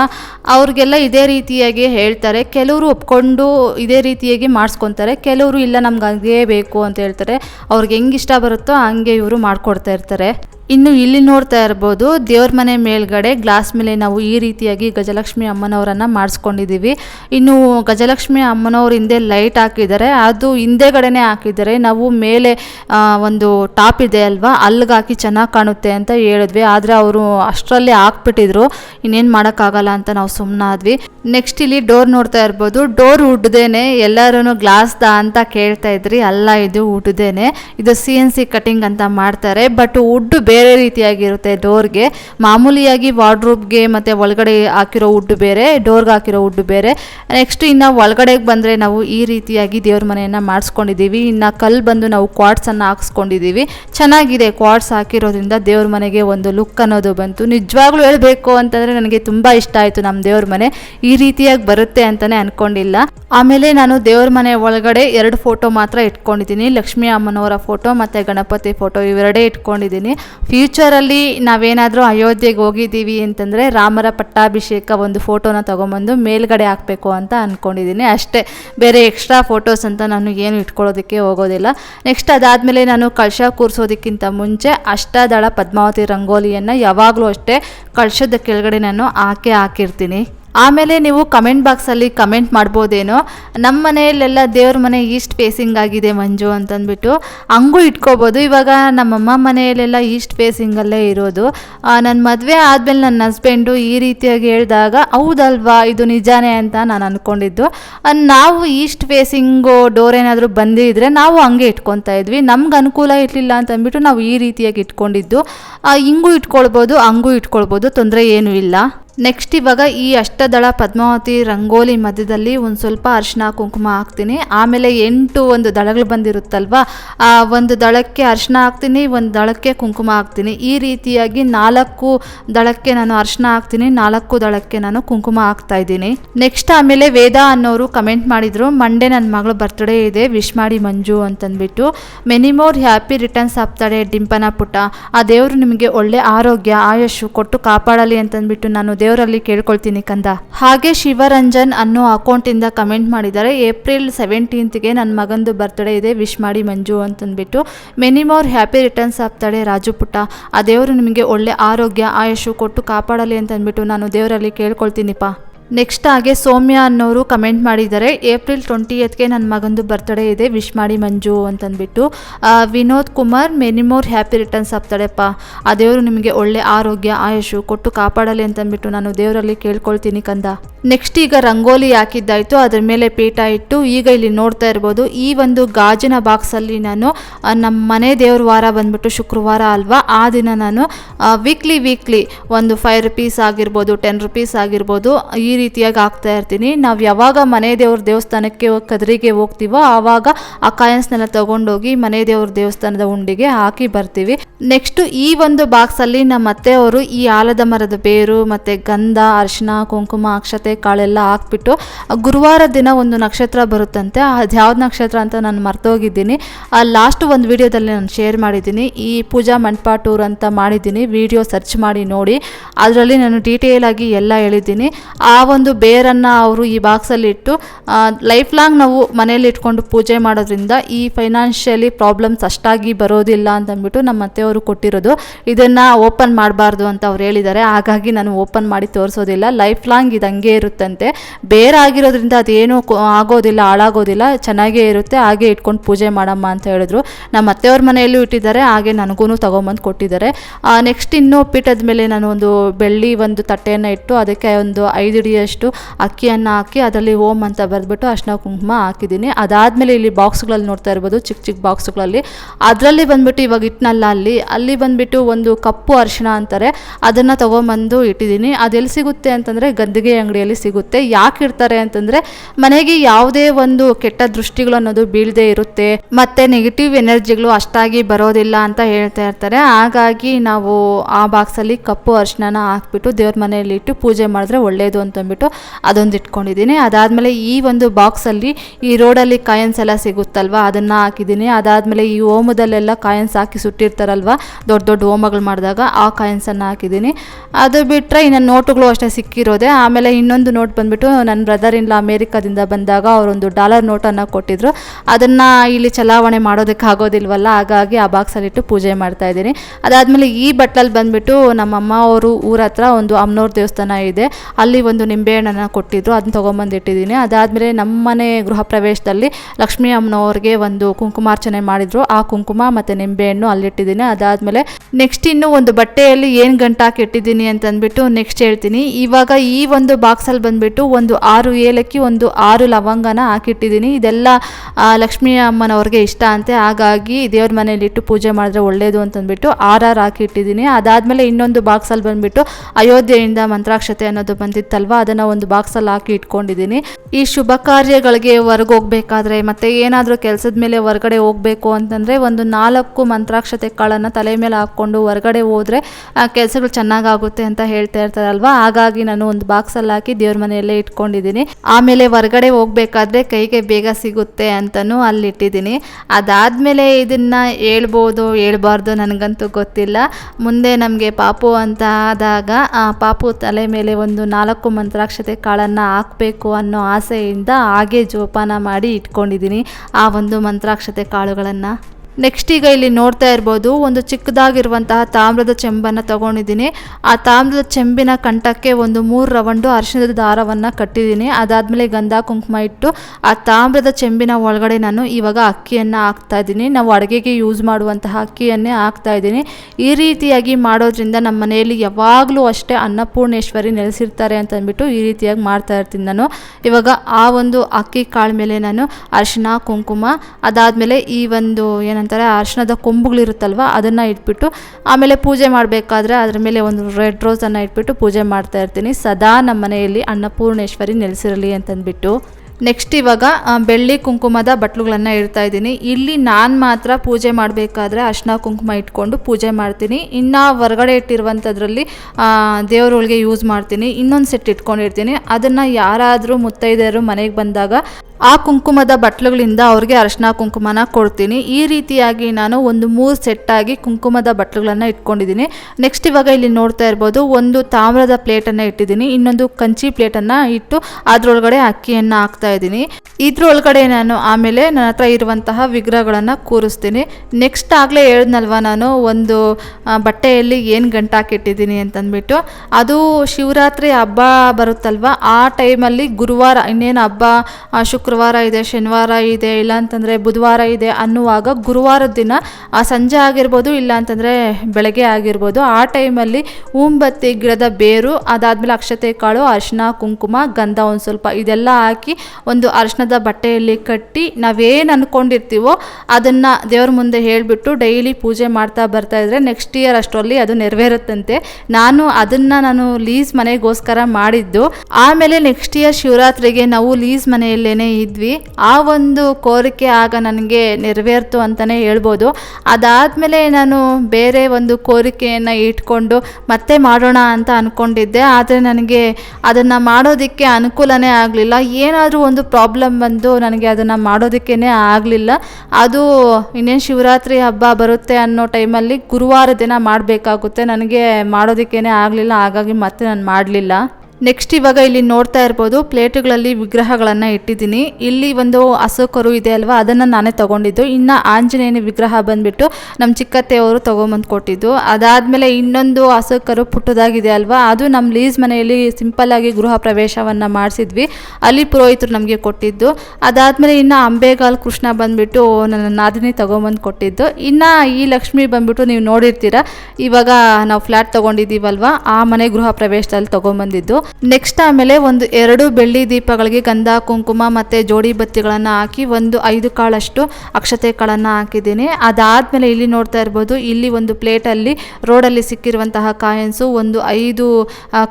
ಅವ್ರಿಗೆಲ್ಲ ಇದೇ ರೀತಿಯಾಗಿ ಹೇಳ್ತಾರೆ. ಕೆಲವರು ಒಪ್ಕೊಂಡು ಇದೇ ರೀತಿಯಾಗಿ ಮಾಡಿಸ್ಕೊತಾರೆ. ಕೆಲವರು ಇಲ್ಲ ನಮ್ಗೆ ಹಾಗೇ ಬೇಕು ಅಂತ ಹೇಳ್ತಾರೆ. ಅವ್ರಿಗೆ ಹೆಂಗೆ ಇಷ್ಟ ಬರುತ್ತೋ ಹಂಗೆ ಇವರು ಮಾಡಿಕೊಡ್ತಾ ಇರ್ತಾರೆ. ಇನ್ನು ಇಲ್ಲಿ ನೋಡ್ತಾ ಇರ್ಬೋದು, ದೇವ್ರ ಮನೆ ಮೇಲ್ಗಡೆ ಗ್ಲಾಸ್ ಮೇಲೆ ನಾವು ಈ ರೀತಿಯಾಗಿ ಗಜಲಕ್ಷ್ಮಿ ಅಮ್ಮನವರನ್ನು ಮಾಡಿಸ್ಕೊಂಡಿದ್ದೀವಿ. ಇನ್ನು ಗಜಲಕ್ಷ್ಮಿ ಅಮ್ಮನವ್ರ ಹಿಂದೆ ಲೈಟ್ ಹಾಕಿದ್ದಾರೆ. ಅದು ಹಿಂದೆಗಡೆನೇ ಹಾಕಿದ್ದಾರೆ. ನಾವು ಮೇಲೆ ಒಂದು ಟಾಪ್ ಇದೆ ಅಲ್ವಾ, ಅಲ್ಲಿಗೆ ಹಾಕಿ ಚೆನ್ನಾಗಿ ಕಾಣುತ್ತೆ ಅಂತ ಹೇಳಿದ್ವಿ. ಆದರೆ ಅವರು ಅಷ್ಟರಲ್ಲೇ ಹಾಕ್ಬಿಟ್ಟಿದ್ರು. ಇನ್ನೇನು ಮಾಡೋಕ್ಕಾಗಲ್ಲ ಅಂತ ನಾವು ಸುಮ್ಮನಾದ್ವಿ ನೆಕ್ಸ್ಟ್ ಇಲ್ಲಿ ಡೋರ್ ನೋಡ್ತಾ ಇರ್ಬೋದು. ಡೋರ್ ಉಡ್ದೇನೆ ಎಲ್ಲರೂ ಗ್ಲಾಸ್ದ ಅಂತ ಕೇಳ್ತಾ ಇದ್ರಿ. ಅಲ್ಲ, ಇದು ಉಡ್ದೇನೆ. ಇದು ಸಿ ಎನ್ ಸಿ ಕಟಿಂಗ್ ಅಂತ ಮಾಡ್ತಾರೆ. ಬಟ್ ವುಡ್ ಬೇರೆ ರೀತಿಯಾಗಿರುತ್ತೆ ಡೋರ್ಗೆ. ಮಾಮೂಲಿಯಾಗಿ ವಾರ್ಡ್ರೋಬ್ಗೆ ಮತ್ತು ಒಳಗಡೆ ಹಾಕಿರೋ ವುಡ್ ಬೇರೆ, ಡೋರ್ಗೆ ಹಾಕಿರೋ ವುಡ್ ಬೇರೆ. ನೆಕ್ಸ್ಟ್ ಇನ್ನು ಒಳಗಡೆಗೆ ಬಂದರೆ ನಾವು ಈ ರೀತಿಯಾಗಿ ದೇವ್ರ ಮನೆಯನ್ನು ಮಾಡಿಸ್ಕೊಂಡಿದ್ದೀವಿ. ಇನ್ನು ಕಲ್ಲು ಬಂದು ನಾವು ಕ್ವಾಡ್ಸನ್ನು ಹಾಕ್ಸ್ಕೊಂಡಿದ್ದೀವಿ. ಚೆನ್ನಾಗಿದೆ ಕ್ವಾಡ್ಸ್ ಹಾಕಿರೋದ್ರಿಂದ ದೇವ್ರ ಮನೆಗೆ ಒಂದು ಲುಕ್ ಅನ್ನೋದು ಬಂತು. ನಿಜವಾಗ್ಲೂ ಹೇಳಬೇಕು ಅಂತಂದರೆ ನನಗೆ ತುಂಬ ಇಷ್ಟ ಆಯಿತು ನಮ್ಮ ದೇವ್ರ ಮನೆ. ಈ ರೀತಿಯಾಗಿ ಬರುತ್ತೆ ಅಂತಲೇ ಅಂದ್ಕೊಂಡಿಲ್ಲ ಆಮೇಲೆ ನಾನು ದೇವ್ರ ಮನೆ ಒಳಗಡೆ ಎರಡು ಫೋಟೋ ಮಾತ್ರ ಇಟ್ಕೊಂಡಿದ್ದೀನಿ. ಲಕ್ಷ್ಮೀ ಅಮ್ಮನವರ ಫೋಟೋ ಮತ್ತು ಗಣಪತಿ ಫೋಟೋ ಇವೆರಡೇ ಇಟ್ಕೊಂಡಿದ್ದೀನಿ. ಫ್ಯೂಚರಲ್ಲಿ ನಾವೇನಾದರೂ ಅಯೋಧ್ಯೆಗೆ ಹೋಗಿದ್ದೀವಿ ಅಂತಂದರೆ ರಾಮರ ಪಟ್ಟಾಭಿಷೇಕ ಒಂದು ಫೋಟೋನ ತೊಗೊಂಬಂದು ಮೇಲ್ಗಡೆ ಹಾಕಬೇಕು ಅಂತ ಅಂದ್ಕೊಂಡಿದ್ದೀನಿ ಅಷ್ಟೇ, ಬೇರೆ ಎಕ್ಸ್ಟ್ರಾ ಫೋಟೋಸ್ ಅಂತ ನಾನು ಏನು ಇಟ್ಕೊಳ್ಳೋದಕ್ಕೆ ಹೋಗೋದಿಲ್ಲ. ನೆಕ್ಸ್ಟ್ ಅದಾದಮೇಲೆ ನಾನು ಕಳಶ ಕೂರಿಸೋದಕ್ಕಿಂತ ಮುಂಚೆ ಅಷ್ಟದಳ ಪದ್ಮಾವತಿ ರಂಗೋಲಿಯನ್ನು ಯಾವಾಗಲೂ ಅಷ್ಟೇ ಕಳಶದ ಕೆಳಗಡೆ ನಾನು ಹಾಕೇ ಹಾಕಿರ್ತೀನಿ. ಆಮೇಲೆ ನೀವು ಕಮೆಂಟ್ ಬಾಕ್ಸಲ್ಲಿ ಕಮೆಂಟ್ ಮಾಡ್ಬೋದೇನೋ? ನಮ್ಮ ಮನೆಯಲ್ಲೆಲ್ಲ ದೇವ್ರ ಮನೆ ಈಸ್ಟ್ ಫೇಸಿಂಗ್ ಆಗಿದೆ ಮಂಜು ಅಂತಂದ್ಬಿಟ್ಟು. ಹಂಗೂ ಇಟ್ಕೋಬೋದು. ಇವಾಗ ನಮ್ಮಮ್ಮ ಮನೆಯಲ್ಲೆಲ್ಲ ಈಸ್ಟ್ ಫೇಸಿಂಗಲ್ಲೇ ಇರೋದು. ನನ್ನ ಮದುವೆ ಆದಮೇಲೆ ನನ್ನ ಹಸ್ಬೆಂಡು ಈ ರೀತಿಯಾಗಿ ಹೇಳಿದಾಗ, ಹೌದಲ್ವಾ, ಇದು ನಿಜಾನೇ ಅಂತ ನಾನು ಅಂದ್ಕೊಂಡಿದ್ದು ನಾವು ಈಸ್ಟ್ ಫೇಸಿಂಗು ಡೋರ್ ಏನಾದರೂ ಬಂದಿದ್ರೆ ನಾವು ಹಂಗೆ ಇಟ್ಕೊತಾ ಇದ್ವಿ. ನಮ್ಗೆ ಅನುಕೂಲ ಇರಲಿಲ್ಲ ಅಂತಂದ್ಬಿಟ್ಟು ನಾವು ಈ ರೀತಿಯಾಗಿ ಇಟ್ಕೊಂಡಿದ್ದು. ಹಿಂಗೂ ಇಟ್ಕೊಳ್ಬೋದು, ಹಂಗೂ ಇಟ್ಕೊಳ್ಬೋದು, ತೊಂದರೆ ಏನೂ ಇಲ್ಲ. ನೆಕ್ಸ್ಟ್ ಇವಾಗ ಈ ಅಷ್ಟದಳ ಪದ್ಮಾವತಿ ರಂಗೋಲಿ ಮಧ್ಯದಲ್ಲಿ ಒಂದು ಸ್ವಲ್ಪ ಅರಿಶಿನ ಕುಂಕುಮ ಹಾಕ್ತೀನಿ. ಆಮೇಲೆ ಎಂಟು ಒಂದು ದಳಗಳು ಬಂದಿರುತ್ತಲ್ವ, ಆ ಒಂದು ದಳಕ್ಕೆ ಅರಿಶಿನ ಹಾಕ್ತೀನಿ, ಒಂದು ದಳಕ್ಕೆ ಕುಂಕುಮ ಹಾಕ್ತೀನಿ. ಈ ರೀತಿಯಾಗಿ ನಾಲ್ಕು ದಳಕ್ಕೆ ನಾನು ಅರಿಶಿನ ಹಾಕ್ತೀನಿ, ನಾಲ್ಕು ದಳಕ್ಕೆ ನಾನು ಕುಂಕುಮ ಹಾಕ್ತಾ ಇದ್ದೀನಿ. ನೆಕ್ಸ್ಟ್ ಆಮೇಲೆ ವೇದ ಅನ್ನೋರು ಕಮೆಂಟ್ ಮಾಡಿದರು, ಮಂಡೇ ನನ್ನ ಮಗಳ ಬರ್ತ್ಡೇ ಇದೆ ವಿಶ್ ಮಾಡಿ ಮಂಜು ಅಂತಂದ್ಬಿಟ್ಟು. ಮೆನಿ ಮೋರ್ ಹ್ಯಾಪಿ ರಿಟರ್ನ್ಸ್ ಆಗ್ತಾಳೆ ಡಿಂಪನ ಪುಟ್ಟ ಆ ದೇವರು ನಿಮಗೆ ಒಳ್ಳೆ ಆರೋಗ್ಯ ಆಯುಷು ಕೊಟ್ಟು ಕಾಪಾಡಲಿ ಅಂತಂದ್ಬಿಟ್ಟು ನಾನು ದೇವರಲ್ಲಿ ಕೇಳ್ಕೊಳ್ತೀನಿ ಕಂದ. ಹಾಗೆ ಶಿವರಂಜನ್ ಅನ್ನೋ ಅಕೌಂಟಿಂದ ಕಮೆಂಟ್ ಮಾಡಿದ್ದಾರೆ. ಏಪ್ರಿಲ್ ಸೆವೆಂಟೀನ್ತ್ಗೆ ನನ್ನ ಮಗಂದು ಬರ್ತ್ಡೇ ಇದೆ ವಿಶ್ ಮಾಡಿ ಮಂಜು ಅಂತಂದ್ಬಿಟ್ಟು. ಮೆನಿ ಮೋರ್ ಹ್ಯಾಪಿ ರಿಟರ್ನ್ಸ್ ಆಗ್ತಾಳೆ ರಾಜು ಪುಟ್ಟ. ಆ ದೇವರು ನಿಮಗೆ ಒಳ್ಳೆ ಆರೋಗ್ಯ ಆಯುಷು ಕೊಟ್ಟು ಕಾಪಾಡಲಿ ಅಂತ ಅಂದ್ಬಿಟ್ಟು ನಾನು ದೇವರಲ್ಲಿ ಕೇಳ್ಕೊಳ್ತೀನಿಪ್ಪ. ನೆಕ್ಸ್ಟ್ ಹಾಗೆ ಸೌಮ್ಯ ಅನ್ನೋರು ಕಮೆಂಟ್ ಮಾಡಿದ್ದಾರೆ. ಏಪ್ರಿಲ್ ಟ್ವೆಂಟಿ ಏತ್ಗೆ ನನ್ನ ಮಗಂದು ಬರ್ತ್ಡೇ ಇದೆ. ವಿಶ್ ಮಾಡಿ ಮಂಜು ಅಂತಂದ್ಬಿಟ್ಟು. Vinod Kumar many more happy returns ಆಗ್ತಾಳೆಪ್ಪ. ಆ ದೇವರು ನಿಮಗೆ ಒಳ್ಳೆ ಆರೋಗ್ಯ ಆಯುಷು ಕೊಟ್ಟು ಕಾಪಾಡಲಿ ಅಂತಂದ್ಬಿಟ್ಟು ನಾನು ದೇವರಲ್ಲಿ ಕೇಳ್ಕೊಳ್ತೀನಿ ಕಂದ. ನೆಕ್ಸ್ಟ್ ಈಗ ರಂಗೋಲಿ ಹಾಕಿದ್ದಾಯಿತು. ಅದ್ರ ಮೇಲೆ ಪೀಠ ಇಟ್ಟು ಈಗ ಇಲ್ಲಿ ನೋಡ್ತಾ ಇರ್ಬೋದು. ಈ ಒಂದು ಗಾಜಿನ ಬಾಕ್ಸಲ್ಲಿ ನಾನು ನಮ್ಮ ಮನೆ ದೇವ್ರ ವಾರ ಬಂದ್ಬಿಟ್ಟು ಶುಕ್ರವಾರ ಅಲ್ವಾ? ಆ ದಿನ ನಾನು ವೀಕ್ಲಿ ವೀಕ್ಲಿ ಒಂದು ಫೈವ್ ರುಪೀಸ್ ಆಗಿರ್ಬೋದು ಟೆನ್ ರುಪೀಸ್ ಆಗಿರ್ಬೋದು, ಈ ರೀತಿಯಾಗಿ ಹಾಕ್ತಾ ಇರ್ತೀನಿ. ನಾವು ಯಾವಾಗ ಮನೆ ದೇವ್ರ ದೇವಸ್ಥಾನಕ್ಕೆ ಕದ್ರಿಗೆ ಹೋಗ್ತೀವೋ ಆವಾಗ ಆ ಕಾಯನ್ಸ್ನೆಲ್ಲ ತಗೊಂಡೋಗಿ ಮನೆ ದೇವ್ರ ದೇವಸ್ಥಾನದ ಉಂಡಿಗೆ ಹಾಕಿ ಬರ್ತೀವಿ. ನೆಕ್ಸ್ಟ್ ಈ ಒಂದು ಬಾಕ್ಸಲ್ಲಿ ನಮ್ಮ ಅತ್ತೆ ಅವರು ಈ ಆಲದ ಮರದ ಬೇರು ಮತ್ತು ಗಂಧ ಅರಿಶಿನ ಕುಂಕುಮ, ಅಕ್ಷತೆ, ಕಾಳೆಲ್ಲ ಹಾಕ್ಬಿಟ್ಟು ಗುರುವಾರ ದಿನ ಒಂದು ನಕ್ಷತ್ರ ಬರುತ್ತಂತೆ. ಅದು ಯಾವ್ದು ನಕ್ಷತ್ರ ಅಂತ ನಾನು ಮರ್ತೋಗಿದ್ದೀನಿ. ಆ ಲಾಸ್ಟ್ ಒಂದು ವಿಡಿಯೋದಲ್ಲಿ ನಾನು ಶೇರ್ ಮಾಡಿದ್ದೀನಿ. ಈ ಪೂಜಾ ಮಂಟಪ ಟೂರ್ ಅಂತ ಮಾಡಿದ್ದೀನಿ. ವಿಡಿಯೋ ಸರ್ಚ್ ಮಾಡಿ ನೋಡಿ. ಅದರಲ್ಲಿ ನಾನು ಡೀಟೇಲ್ ಆಗಿ ಎಲ್ಲ ಹೇಳಿದ್ದೀನಿ. ಆ ಒಂದು ಬೇರನ್ನು ಅವರು ಈ ಬಾಕ್ಸಲ್ಲಿ ಇಟ್ಟು ಲೈಫ್ ಲಾಂಗ್ ನಾವು ಮನೇಲಿ ಇಟ್ಕೊಂಡು ಪೂಜೆ ಮಾಡೋದ್ರಿಂದ ಈ ಫೈನಾನ್ಷಿಯಲಿ ಪ್ರಾಬ್ಲಮ್ಸ್ ಅಷ್ಟಾಗಿ ಬರೋದಿಲ್ಲ ಅಂತ ಅಂದ್ಬಿಟ್ಟು ನಮ್ಮ ಅತ್ತೆಯವರು ಕೊಟ್ಟಿರೋದು. ಇದನ್ನು ಓಪನ್ ಮಾಡಬಾರ್ದು ಅಂತ ಅವ್ರು ಹೇಳಿದ್ದಾರೆ. ಹಾಗಾಗಿ ನಾನು ಓಪನ್ ಮಾಡಿ ತೋರಿಸೋದಿಲ್ಲ. ಲೈಫ್ ಲಾಂಗ್ ಇದಂಗೆ ಇರುತ್ತಂತೆ. ಬೇರಾಗಿರೋದ್ರಿಂದ ಅದೇನು ಆಗೋದಿಲ್ಲ, ಹಾಳಾಗೋದಿಲ್ಲ. ಚೆನ್ನಾಗೇ ಇರುತ್ತೆ. ಹಾಗೆ ಇಟ್ಕೊಂಡು ಪೂಜೆ ಮಾಡಮ್ಮ ಅಂತ ಹೇಳಿದ್ರು. ನಮ್ಮ ಅತ್ತೆಯವ್ರ ಮನೆಯಲ್ಲೂ ಇಟ್ಟಿದ್ದಾರೆ. ಹಾಗೆ ನನಗೂ ತೊಗೊಂಬಂದು ಕೊಟ್ಟಿದ್ದಾರೆ. ನೆಕ್ಸ್ಟ್ ಇನ್ನು ಪೀಠದ ಮೇಲೆ ನಾನು ಒಂದು ಬೆಳ್ಳಿ ಒಂದು ತಟ್ಟೆಯನ್ನು ಇಟ್ಟು ಅದಕ್ಕೆ ಒಂದು ಐದು ಹಿಡಿಯಷ್ಟು ಅಕ್ಕಿಯನ್ನು ಹಾಕಿ ಅದರಲ್ಲಿ ಓಮ್ ಅಂತ ಬರೆದ್ಬಿಟ್ಟು ಅರ್ಶಿನ ಕುಂಕುಮ ಹಾಕಿದ್ದೀನಿ. ಅದಾದಮೇಲೆ ಇಲ್ಲಿ ಬಾಕ್ಸ್ಗಳಲ್ಲಿ ನೋಡ್ತಾ ಇರ್ಬೋದು, ಚಿಕ್ಕ ಚಿಕ್ಕ ಬಾಕ್ಸ್ಗಳಲ್ಲಿ. ಅದರಲ್ಲಿ ಬಂದ್ಬಿಟ್ಟು ಇವಾಗ ಇಟ್ನಲ್ಲ ಅಲ್ಲಿ. ಅಲ್ಲಿ ಬಂದುಬಿಟ್ಟು ಒಂದು ಕಪ್ಪು ಅರಿಶಿನ ಅಂತಾರೆ. ಅದನ್ನು ತೊಗೊಂಬಂದು ಇಟ್ಟಿದ್ದೀನಿ. ಅದೆಲ್ಲಿ ಸಿಗುತ್ತೆ ಅಂತಂದರೆ ಗದ್ದಿಗೆ ಅಂಗಡಿಯಲ್ಲಿ ಸಿಗುತ್ತೆ. ಯಾಕೆ ಇಡ್ತಾರೆ ಅಂತಂದರೆ ಮನೆಗೆ ಯಾವುದೇ ಒಂದು ಕೆಟ್ಟ ದೃಷ್ಟಿಗಳು ಅನ್ನೋದು ಬೀಳದೆ ಇರುತ್ತೆ. ಮತ್ತು ನೆಗೆಟಿವ್ ಎನರ್ಜಿಗಳು ಅಷ್ಟಾಗಿ ಬರೋದಿಲ್ಲ ಅಂತ ಹೇಳ್ತಾ ಇರ್ತಾರೆ. ಹಾಗಾಗಿ ನಾವು ಆ ಬಾಕ್ಸಲ್ಲಿ ಕಪ್ಪು ಅರಿಶಿನ ಹಾಕ್ಬಿಟ್ಟು ದೇವ್ರ ಮನೆಯಲ್ಲಿ ಇಟ್ಟು ಪೂಜೆ ಮಾಡಿದ್ರೆ ಒಳ್ಳೆಯದು ಅಂತಂದ್ಬಿಟ್ಟು ಅದೊಂದು ಇಟ್ಕೊಂಡಿದ್ದೀನಿ. ಅದಾದಮೇಲೆ ಈ ಒಂದು ಬಾಕ್ಸಲ್ಲಿ ಈ ರೋಡಲ್ಲಿ ಕಾಯನ್ಸ್ ಎಲ್ಲ ಸಿಗುತ್ತಲ್ವ? ಅದನ್ನು ಹಾಕಿದ್ದೀನಿ. ಅದಾದಮೇಲೆ ಈ ಓಮದಲ್ಲೆಲ್ಲ ಕಾಯನ್ಸ್ ಹಾಕಿ ಸುಟ್ಟಿರ್ತಾರಲ್ವ? ದೊಡ್ಡ ದೊಡ್ಡ ಹೋಮಗಳು ಮಾಡಿದಾಗ ಆ ಕಾಯನ್ಸನ್ನು ಹಾಕಿದ್ದೀನಿ. ಅದು ಬಿಟ್ಟರೆ ಇನ್ನು ನೋಟುಗಳು ಅಷ್ಟೇ ಸಿಕ್ಕಿರೋದೆ. ಆಮೇಲೆ ಇನ್ನೊಂದು ನೋಟ್ ಬಂದ್ಬಿಟ್ಟು ನನ್ನ ಬ್ರದರ್ ಇಲ್ಲ ಅಮೇರಿಕಾದಿಂದ ಬಂದಾಗ ಅವರೊಂದು ಡಾಲರ್ ನೋಟನ್ನು ಕೊಟ್ಟಿದ್ರು. ಅದನ್ನು ಇಲ್ಲಿ ಚಲಾವಣೆ ಮಾಡೋದಕ್ಕೆ ಆಗೋದಿಲ್ವಲ್ಲ? ಹಾಗಾಗಿ ಆ ಬಾಕ್ಸಲ್ಲಿಟ್ಟು ಪೂಜೆ ಮಾಡ್ತಾ ಇದ್ದೀನಿ. ಅದಾದಮೇಲೆ ಈ ಬಟ್ಟಲಲ್ಲಿ ಬಂದ್ಬಿಟ್ಟು ನಮ್ಮಮ್ಮ ಅವರು ಊರ ಹತ್ರ ಒಂದು ಅಮ್ನೋರ್ ದೇವಸ್ಥಾನ ಇದೆ. ಅಲ್ಲಿ ಒಂದು ನಿಂಬೆಹಣ್ಣನ್ನು ಕೊಟ್ಟಿದ್ರು, ಅದನ್ನ ತೊಗೊಂಬಂದು ಇಟ್ಟಿದ್ದೀನಿ ಅದಾದಮೇಲೆ ನಮ್ಮ ಮನೆ ಗೃಹ ಪ್ರವೇಶದಲ್ಲಿ ಲಕ್ಷ್ಮೀ ಅಮ್ಮನವ್ರಿಗೆ ಒಂದು ಕುಂಕುಮಾರ್ಚನೆ ಮಾಡಿದರು. ಆ ಕುಂಕುಮ ಮತ್ತು ನಿಂಬೆಹಣ್ಣು ಅಲ್ಲಿಟ್ಟಿದ್ದೀನಿ ಅದಾದಮೇಲೆ ನೆಕ್ಸ್ಟ್ ಇನ್ನೂ ಒಂದು ಬಟ್ಟೆಯಲ್ಲಿ ಏನು ಗಂಟು ಹಾಕಿ ಇಟ್ಟಿದ್ದೀನಿ ಅಂತಂದ್ಬಿಟ್ಟು ನೆಕ್ಸ್ಟ್ ಹೇಳ್ತೀನಿ. ಇವಾಗ ಈ ಒಂದು ಬಾಕ್ಸಲ್ಲಿ ಬಂದ್ಬಿಟ್ಟು ಒಂದು ಆರು ಏಲಕ್ಕಿ, ಒಂದು ಆರು ಲವಂಗನ ಹಾಕಿಟ್ಟಿದ್ದೀನಿ ಇದೆಲ್ಲ ಲಕ್ಷ್ಮೀ ಅಮ್ಮನವ್ರಿಗೆ ಇಷ್ಟ ಅಂತೆ. ಹಾಗಾಗಿ ದೇವ್ರ ಮನೇಲಿಟ್ಟು ಪೂಜೆ ಮಾಡಿದ್ರೆ ಒಳ್ಳೆಯದು ಅಂತಂದ್ಬಿಟ್ಟು ಆರ್ ಆರ್ ಹಾಕಿಟ್ಟಿದ್ದೀನಿ ಅದಾದಮೇಲೆ ಇನ್ನೊಂದು ಬಾಕ್ಸಲ್ಲಿ ಬಂದ್ಬಿಟ್ಟು ಅಯೋಧ್ಯೆಯಿಂದ ಮಂತ್ರಾಕ್ಷತೆ ಅನ್ನೋದು ಬಂದಿತ್ತಲ್ವ ಅದನ್ನು ಒಂದು ಬಾಕ್ಸಲ್ಲಿ ಹಾಕಿ ಇಟ್ಕೊಂಡಿದ್ದೀನಿ. ಈ ಶುಭ ಕಾರ್ಯಗಳಿಗೆ ಹೊರಗೆ ಹೋಗ್ಬೇಕಾದ್ರೆ ಮತ್ತೆ ಏನಾದರೂ ಕೆಲಸದ ಮೇಲೆ ಹೊರಗಡೆ ಹೋಗಬೇಕು ಅಂತಂದರೆ ಒಂದು ನಾಲ್ಕು ಮಂತ್ರಾಕ್ಷತೆ ಕಾಳನ್ನು ತಲೆ ಮೇಲೆ ಹಾಕ್ಕೊಂಡು ಹೊರಗಡೆ ಹೋದರೆ, ಆ ಕೆಲಸಗಳು ಚೆನ್ನಾಗಾಗುತ್ತೆ ಅಂತ ಹೇಳ್ತಾ ಇರ್ತಾರಲ್ವ? ಹಾಗಾಗಿ ನಾನು ಒಂದು ಬಾಕ್ಸಲ್ಲಿ ಹಾಕಿ ದೇವ್ರ ಮನೆಯಲ್ಲೇ ಇಟ್ಕೊಂಡಿದ್ದೀನಿ. ಆಮೇಲೆ ಹೊರಗಡೆ ಹೋಗಬೇಕಾದ್ರೆ ಕೈಗೆ ಬೇಗ ಸಿಗುತ್ತೆ ಅಂತಲೂ ಅಲ್ಲಿ ಇಟ್ಟಿದ್ದೀನಿ ಅದಾದಮೇಲೆ ಇದನ್ನು ಹೇಳ್ಬೋದು, ಹೇಳ್ಬಾರ್ದು ನನಗಂತೂ ಗೊತ್ತಿಲ್ಲ. ಮುಂದೆ ನಮಗೆ ಪಾಪು ಅಂತ ಆದಾಗ, ಆ ಪಾಪು ತಲೆ ಮೇಲೆ ಒಂದು ನಾಲ್ಕು ಮಂತ್ರಾಕ್ಷತೆ ಕಾಳನ್ನು ಹಾಕಬೇಕು ಅನ್ನೋ ಆಸೆಯಿಂದ ಹಾಗೆ ಜೋಪಾನ ಮಾಡಿ ಇಟ್ಕೊಂಡಿದ್ದೀನಿ. ಆ ಒಂದು ಮಂತ್ರಾಕ್ಷತೆ ಕಾಳುಗಳನ್ನು ನೆಕ್ಸ್ಟ್ ಈಗ ಇಲ್ಲಿ ನೋಡ್ತಾ ಇರ್ಬೋದು, ಒಂದು ಚಿಕ್ಕದಾಗಿರುವಂತಹ ತಾಮ್ರದ ಚೆಂಬನ್ನು ತಗೊಂಡಿದ್ದೀನಿ. ಆ ತಾಮ್ರದ ಚೆಂಬಿನ ಕಂಠಕ್ಕೆ ಒಂದು ಮೂರು ರವಂಡು ಅರಿಶಿಣದ ದಾರವನ್ನು ಕಟ್ಟಿದ್ದೀನಿ. ಅದಾದಮೇಲೆ ಗಂಧ ಕುಂಕುಮ ಇಟ್ಟು ಆ ತಾಮ್ರದ ಚೆಂಬಿನ ಒಳಗಡೆ ನಾನು ಇವಾಗ ಅಕ್ಕಿಯನ್ನು ಹಾಕ್ತಾ ಇದ್ದೀನಿ. ನಾವು ಅಡುಗೆಗೆ ಯೂಸ್ ಮಾಡುವಂತಹ ಅಕ್ಕಿಯನ್ನೇ ಹಾಕ್ತಾ ಇದ್ದೀನಿ. ಈ ರೀತಿಯಾಗಿ ಮಾಡೋದ್ರಿಂದ ನಮ್ಮ ಮನೆಯಲ್ಲಿ ಯಾವಾಗಲೂ ಅಷ್ಟೇ ಅನ್ನಪೂರ್ಣೇಶ್ವರಿ ನೆಲೆಸಿರ್ತಾರೆ ಅಂತ ಅಂದ್ಬಿಟ್ಟು ಈ ರೀತಿಯಾಗಿ ಮಾಡ್ತಾ ಇರ್ತೀನಿ ನಾನು. ಇವಾಗ ಆ ಒಂದು ಅಕ್ಕಿ ಕಾಳು ಮೇಲೆ ನಾನು ಅರಿಶಿನ ಕುಂಕುಮ, ಅದಾದಮೇಲೆ ಈ ಒಂದು ಏನಂತಾರೆ ಅರಿಶಿಣದ ಕೊಂಬುಗಳಿರುತ್ತಲ್ವ ಅದನ್ನು ಇಟ್ಬಿಟ್ಟು ಆಮೇಲೆ ಪೂಜೆ ಮಾಡಬೇಕಾದ್ರೆ ಅದ್ರ ಮೇಲೆ ಒಂದು ರೆಡ್ ರೋಸನ್ನು ಇಟ್ಬಿಟ್ಟು ಪೂಜೆ ಮಾಡ್ತಾ ಇರ್ತೀನಿ. ಸದಾ ನಮ್ಮ ಮನೆಯಲ್ಲಿ ಅನ್ನಪೂರ್ಣೇಶ್ವರಿ ನೆಲೆಸಿರಲಿ ಅಂತಂದ್ಬಿಟ್ಟು. ನೆಕ್ಸ್ಟ್ ಇವಾಗ ಬೆಳ್ಳಿ ಕುಂಕುಮದ ಬಟ್ಲುಗಳನ್ನು ಇಡ್ತಾ ಇದ್ದೀನಿ. ಇಲ್ಲಿ ನಾನು ಮಾತ್ರ ಪೂಜೆ ಮಾಡಬೇಕಾದ್ರೆ ಅರ್ಶಿನ ಕುಂಕುಮ ಇಟ್ಕೊಂಡು ಪೂಜೆ ಮಾಡ್ತೀನಿ. ಇನ್ನು ಹೊರಗಡೆ ಇಟ್ಟಿರುವಂಥದ್ರಲ್ಲಿ ದೇವರುಗಳಿಗೆ ಯೂಸ್ ಮಾಡ್ತೀನಿ. ಇನ್ನೊಂದು ಸೆಟ್ ಇಟ್ಕೊಂಡಿರ್ತೀನಿ. ಅದನ್ನು ಯಾರಾದರೂ ಮುತ್ತೈದೆಯರು ಮನೆಗೆ ಬಂದಾಗ ಆ ಕುಂಕುಮದ ಬಟ್ಲುಗಳಿಂದ ಅವ್ರಿಗೆ ಅರಶಿನ ಕುಂಕುಮನ ಕೊಡ್ತೀನಿ. ಈ ರೀತಿಯಾಗಿ ನಾನು ಒಂದು ಮೂರು ಸೆಟ್ಟಾಗಿ ಕುಂಕುಮದ ಬಟ್ಲುಗಳನ್ನು ಇಟ್ಕೊಂಡಿದ್ದೀನಿ. ನೆಕ್ಸ್ಟ್ ಇವಾಗ ಇಲ್ಲಿ ನೋಡ್ತಾ ಇರ್ಬೋದು ಒಂದು ತಾಮ್ರದ ಪ್ಲೇಟನ್ನು ಇಟ್ಟಿದ್ದೀನಿ. ಇನ್ನೊಂದು ಕಂಚಿ ಪ್ಲೇಟನ್ನು ಇಟ್ಟು ಅದರೊಳಗಡೆ ಅಕ್ಕಿಯನ್ನು ಹಾಕ್ತಾ ಇದ್ದೀನಿ. ಇದ್ರೊಳಗಡೆ ನಾನು ಆಮೇಲೆ ನನ್ನ ಹತ್ರ ಇರುವಂತಹ ವಿಗ್ರಹಗಳನ್ನು ಕೂರಿಸ್ತೀನಿ. ನೆಕ್ಸ್ಟ್ ಆಗಲೇ ಹೇಳಿದ್ನಲ್ವ ನಾನು ಒಂದು ಬಟ್ಟೆಯಲ್ಲಿ ಏನು ಗಂಟಾಕಿಟ್ಟಿದ್ದೀನಿ ಅಂತಂದ್ಬಿಟ್ಟು. ಅದು ಶಿವರಾತ್ರಿ ಹಬ್ಬ ಬರುತ್ತಲ್ವ ಆ ಟೈಮಲ್ಲಿ ಗುರುವಾರ ಇನ್ನೇನು ಹಬ್ಬ ಆ, ಶುಕ್ರವಾರ ಇದೆ, ಶನಿವಾರ ಇದೆ ಇಲ್ಲಾಂತಂದರೆ ಬುಧವಾರ ಇದೆ ಅನ್ನುವಾಗ ಗುರುವಾರದ ದಿನ ಆ ಸಂಜೆ ಆಗಿರ್ಬೋದು, ಇಲ್ಲ ಅಂತಂದರೆ ಬೆಳಗ್ಗೆ ಆಗಿರ್ಬೋದು, ಆ ಟೈಮಲ್ಲಿ ಹೂಂಬತ್ತಿ, ಗಿಡದ ಬೇರು, ಅದಾದಮೇಲೆ ಅಕ್ಷತೆ ಕಾಳು ಅರಿಶಿನ ಕುಂಕುಮ, ಗಂಧ ಒಂದು ಸ್ವಲ್ಪ ಇದೆಲ್ಲ ಹಾಕಿ ಒಂದು ಅರಿಶಿಣದ ಬಟ್ಟೆಯಲ್ಲಿ ಕಟ್ಟಿ ನಾವೇನು ಅಂದ್ಕೊಂಡಿರ್ತೀವೋ ಅದನ್ನು ದೇವ್ರ ಮುಂದೆ ಹೇಳಿಬಿಟ್ಟು ಡೈಲಿ ಪೂಜೆ ಮಾಡ್ತಾ ಬರ್ತಾ ಇದ್ದರೆ ನೆಕ್ಸ್ಟ್ ಇಯರ್ ಅಷ್ಟರಲ್ಲಿ ಅದು ನೆರವೇರುತ್ತಂತೆ. ನಾನು ಅದನ್ನು ನಾನು ಲೀಸ್ ಮನೆಗೋಸ್ಕರ ಮಾಡಿದ್ದು. ಆಮೇಲೆ ನೆಕ್ಸ್ಟ್ ಇಯರ್ ಶಿವರಾತ್ರಿಗೆ ನಾವು ಲೀಸ್ ಮನೆಯಲ್ಲೇನೆ ಇದ್ವಿ. ಆ ಒಂದು ಕೋರಿಕೆ ಆಗ ನನಗೆ ನೆರವೇರ್ತು ಅಂತಲೇ ಹೇಳ್ಬೋದು. ಅದಾದಮೇಲೆ ನಾನು ಬೇರೆ ಒಂದು ಕೋರಿಕೆಯನ್ನು ಇಟ್ಕೊಂಡು ಮತ್ತೆ ಮಾಡೋಣ ಅಂತ ಅಂದ್ಕೊಂಡಿದ್ದೆ ಆದರೆ ನನಗೆ ಅದನ್ನು ಮಾಡೋದಕ್ಕೆ ಅನುಕೂಲನೇ ಆಗಲಿಲ್ಲ. ಏನಾದರೂ ಒಂದು ಪ್ರಾಬ್ಲಮ್ ಬಂದು ನನಗೆ ಅದನ್ನು ಮಾಡೋದಕ್ಕೇ ಆಗಲಿಲ್ಲ. ಅದು ಇನ್ನೇನು ಶಿವರಾತ್ರಿ ಹಬ್ಬ ಬರುತ್ತೆ ಅನ್ನೋ ಟೈಮಲ್ಲಿ ಗುರುವಾರ ದಿನ ಮಾಡಬೇಕಾಗುತ್ತೆ. ನನಗೆ ಮಾಡೋದಕ್ಕೇ ಆಗಲಿಲ್ಲ. ಹಾಗಾಗಿ ಮತ್ತೆ ನಾನು ಮಾಡಲಿಲ್ಲ. ನೆಕ್ಸ್ಟ್ ಇವಾಗ ಇಲ್ಲಿ ನೋಡ್ತಾ ಇರ್ಬೋದು, ಪ್ಲೇಟುಗಳಲ್ಲಿ ವಿಗ್ರಹಗಳನ್ನು ಇಟ್ಟಿದ್ದೀನಿ. ಇಲ್ಲಿ ಒಂದು ಅಶೋಕರು ಇದೆ ಅಲ್ವಾ, ಅದನ್ನು ನಾನೇ ತೊಗೊಂಡಿದ್ದು. ಇನ್ನು ಆಂಜನೇಯನ ವಿಗ್ರಹ ಬಂದ್ಬಿಟ್ಟು ನಮ್ಮ ಚಿಕ್ಕತ್ತೆಯವರು ತೊಗೊಂಬಂದು ಕೊಟ್ಟಿದ್ದು. ಅದಾದಮೇಲೆ ಇನ್ನೊಂದು ಅಶೋಕರು ಪುಟ್ಟದಾಗಿದೆ ಅಲ್ವಾ, ಅದು ನಮ್ಮ ಲೀಸ್ ಮನೆಯಲ್ಲಿ ಸಿಂಪಲ್ಲಾಗಿ ಗೃಹ ಪ್ರವೇಶವನ್ನು ಮಾಡಿಸಿದ್ವಿ. ಅಲ್ಲಿ ಪುರೋಹಿತರು ನಮಗೆ ಕೊಟ್ಟಿದ್ದು. ಅದಾದಮೇಲೆ ಇನ್ನು ಅಂಬೇಗಾಲ್ ಕೃಷ್ಣ ಬಂದುಬಿಟ್ಟು ನನ್ನ ನಾದಿನಿ ತೊಗೊಂಬಂದು ಕೊಟ್ಟಿದ್ದು. ಇನ್ನು ಈ ಲಕ್ಷ್ಮಿ ಬಂದ್ಬಿಟ್ಟು ನೀವು ನೋಡಿರ್ತೀರ, ಇವಾಗ ನಾವು ಫ್ಲ್ಯಾಟ್ ತೊಗೊಂಡಿದ್ದೀವಲ್ವಾ, ಆ ಮನೆ ಗೃಹ ಪ್ರವೇಶದಲ್ಲಿ ತೊಗೊಂಬಂದಿದ್ದು. ನೆಕ್ಸ್ಟ್ ಆಮೇಲೆ ಒಂದು ಎರಡು ಬೆಳ್ಳಿ ದೀಪಗಳಿಗೆ ಗಂಧ, ಕುಂಕುಮ ಮತ್ತು ಜೋಡಿ ಬತ್ತಿಗಳನ್ನು ಹಾಕಿ ಒಂದು ಐದು ಕಾಳಷ್ಟು ಅಕ್ಷತೆ ಕಾಳನ್ನು ಹಾಕಿದ್ದೀನಿ. ಅದಾದಮೇಲೆ ಇಲ್ಲಿ ನೋಡ್ತಾ ಇರ್ಬೋದು, ಇಲ್ಲಿ ಒಂದು ಪ್ಲೇಟಲ್ಲಿ ರೋಡಲ್ಲಿ ಸಿಕ್ಕಿರುವಂತಹ ಕಾಯಿನ್ಸು ಒಂದು ಐದು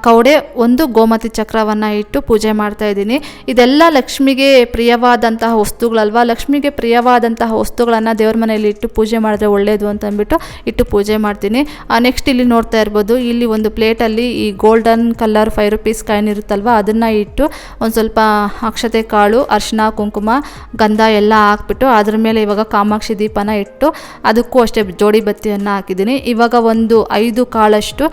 ಕೌಡೆ, ಒಂದು ಗೋಮತಿ ಚಕ್ರವನ್ನು ಇಟ್ಟು ಪೂಜೆ ಮಾಡ್ತಾ ಇದ್ದೀನಿ. ಇದೆಲ್ಲ ಲಕ್ಷ್ಮಿಗೆ ಪ್ರಿಯವಾದಂತಹ ವಸ್ತುಗಳಲ್ವಾ? ಲಕ್ಷ್ಮಿಗೆ ಪ್ರಿಯವಾದಂತಹ ವಸ್ತುಗಳನ್ನು ದೇವ್ರ ಮನೆಯಲ್ಲಿ ಇಟ್ಟು ಪೂಜೆ ಮಾಡಿದ್ರೆ ಒಳ್ಳೆಯದು ಅಂತ ಅಂದ್ಬಿಟ್ಟು ಇಟ್ಟು ಪೂಜೆ ಮಾಡ್ತೀನಿ. ನೆಕ್ಸ್ಟ್ ಇಲ್ಲಿ ನೋಡ್ತಾ ಇರ್ಬೋದು, ಇಲ್ಲಿ ಒಂದು ಪ್ಲೇಟಲ್ಲಿ ಈ golden colour five rupees coin ಇರುತ್ತಲ್ವ, ಅದನ್ನು ಇಟ್ಟು ಒಂದು ಸ್ವಲ್ಪ ಅಕ್ಷತೆ ಕಾಳು ಅರಿಶಿನ ಕುಂಕುಮ, ಗಂಧ ಎಲ್ಲ ಹಾಕ್ಬಿಟ್ಟು ಅದ್ರ ಮೇಲೆ ಇವಾಗ ಕಾಮಾಕ್ಷಿ ದೀಪನ ಇಟ್ಟು ಅದಕ್ಕೂ ಅಷ್ಟೇ ಜೋಡಿ ಬತ್ತಿಯನ್ನು ಹಾಕಿದ್ದೀನಿ. ಇವಾಗ ಒಂದು ಐದು ಕಾಳಷ್ಟು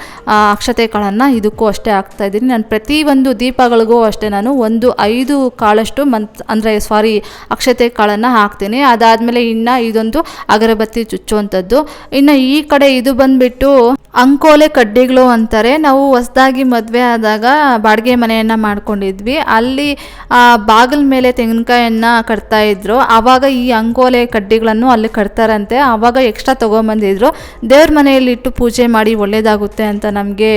ಅಕ್ಷತೆ ಕಾಳನ್ನು ಇದಕ್ಕೂ ಅಷ್ಟೇ ಹಾಕ್ತಾ ಇದ್ದೀನಿ. ನಾನು ಪ್ರತಿ ಒಂದು ದೀಪಗಳಿಗೂ ಅಷ್ಟೇ ನಾನು ಒಂದು ಐದು ಕಾಳಷ್ಟು ಮಂತ್ ಅಂದರೆ ಸಾರಿ ಅಕ್ಷತೆ ಕಾಳನ್ನು ಹಾಕ್ತೀನಿ. ಅದಾದಮೇಲೆ ಇನ್ನು ಇದೊಂದು ಅಗರಬತ್ತಿ ಚುಚ್ಚುವಂಥದ್ದು. ಇನ್ನು ಈ ಕಡೆ ಇದು ಬಂದ್ಬಿಟ್ಟು ಅಂಕೋಲೆ ಕಡ್ಡಿಗಳು ಅಂತಾರೆ. ನಾವು ಹೊಸದಾಗಿ ಮದುವೆ ಆದಾಗ ಬಾಡಿಗೆ ಮನೆಯನ್ನು ಮಾಡ್ಕೊಂಡಿದ್ವಿ. ಅಲ್ಲಿ ಬಾಗಿಲ ಮೇಲೆ ತೆಂಗಿನಕಾಯನ್ನು ಕಟ್ತಾ ಇದ್ರು. ಆವಾಗ ಈ ಅಂಕೋಲೆ ಕಡ್ಡಿಗಳನ್ನು ಅಲ್ಲಿ ಕಟ್ತಾರಂತೆ. ಆವಾಗ ಎಕ್ಸ್ಟ್ರಾ ತೊಗೊಂಬಂದಿದ್ರು. ದೇವ್ರ ಮನೆಯಲ್ಲಿ ಇಟ್ಟು ಪೂಜೆ ಮಾಡಿ ಒಳ್ಳೆಯದಾಗುತ್ತೆ ಅಂತ ನಮಗೆ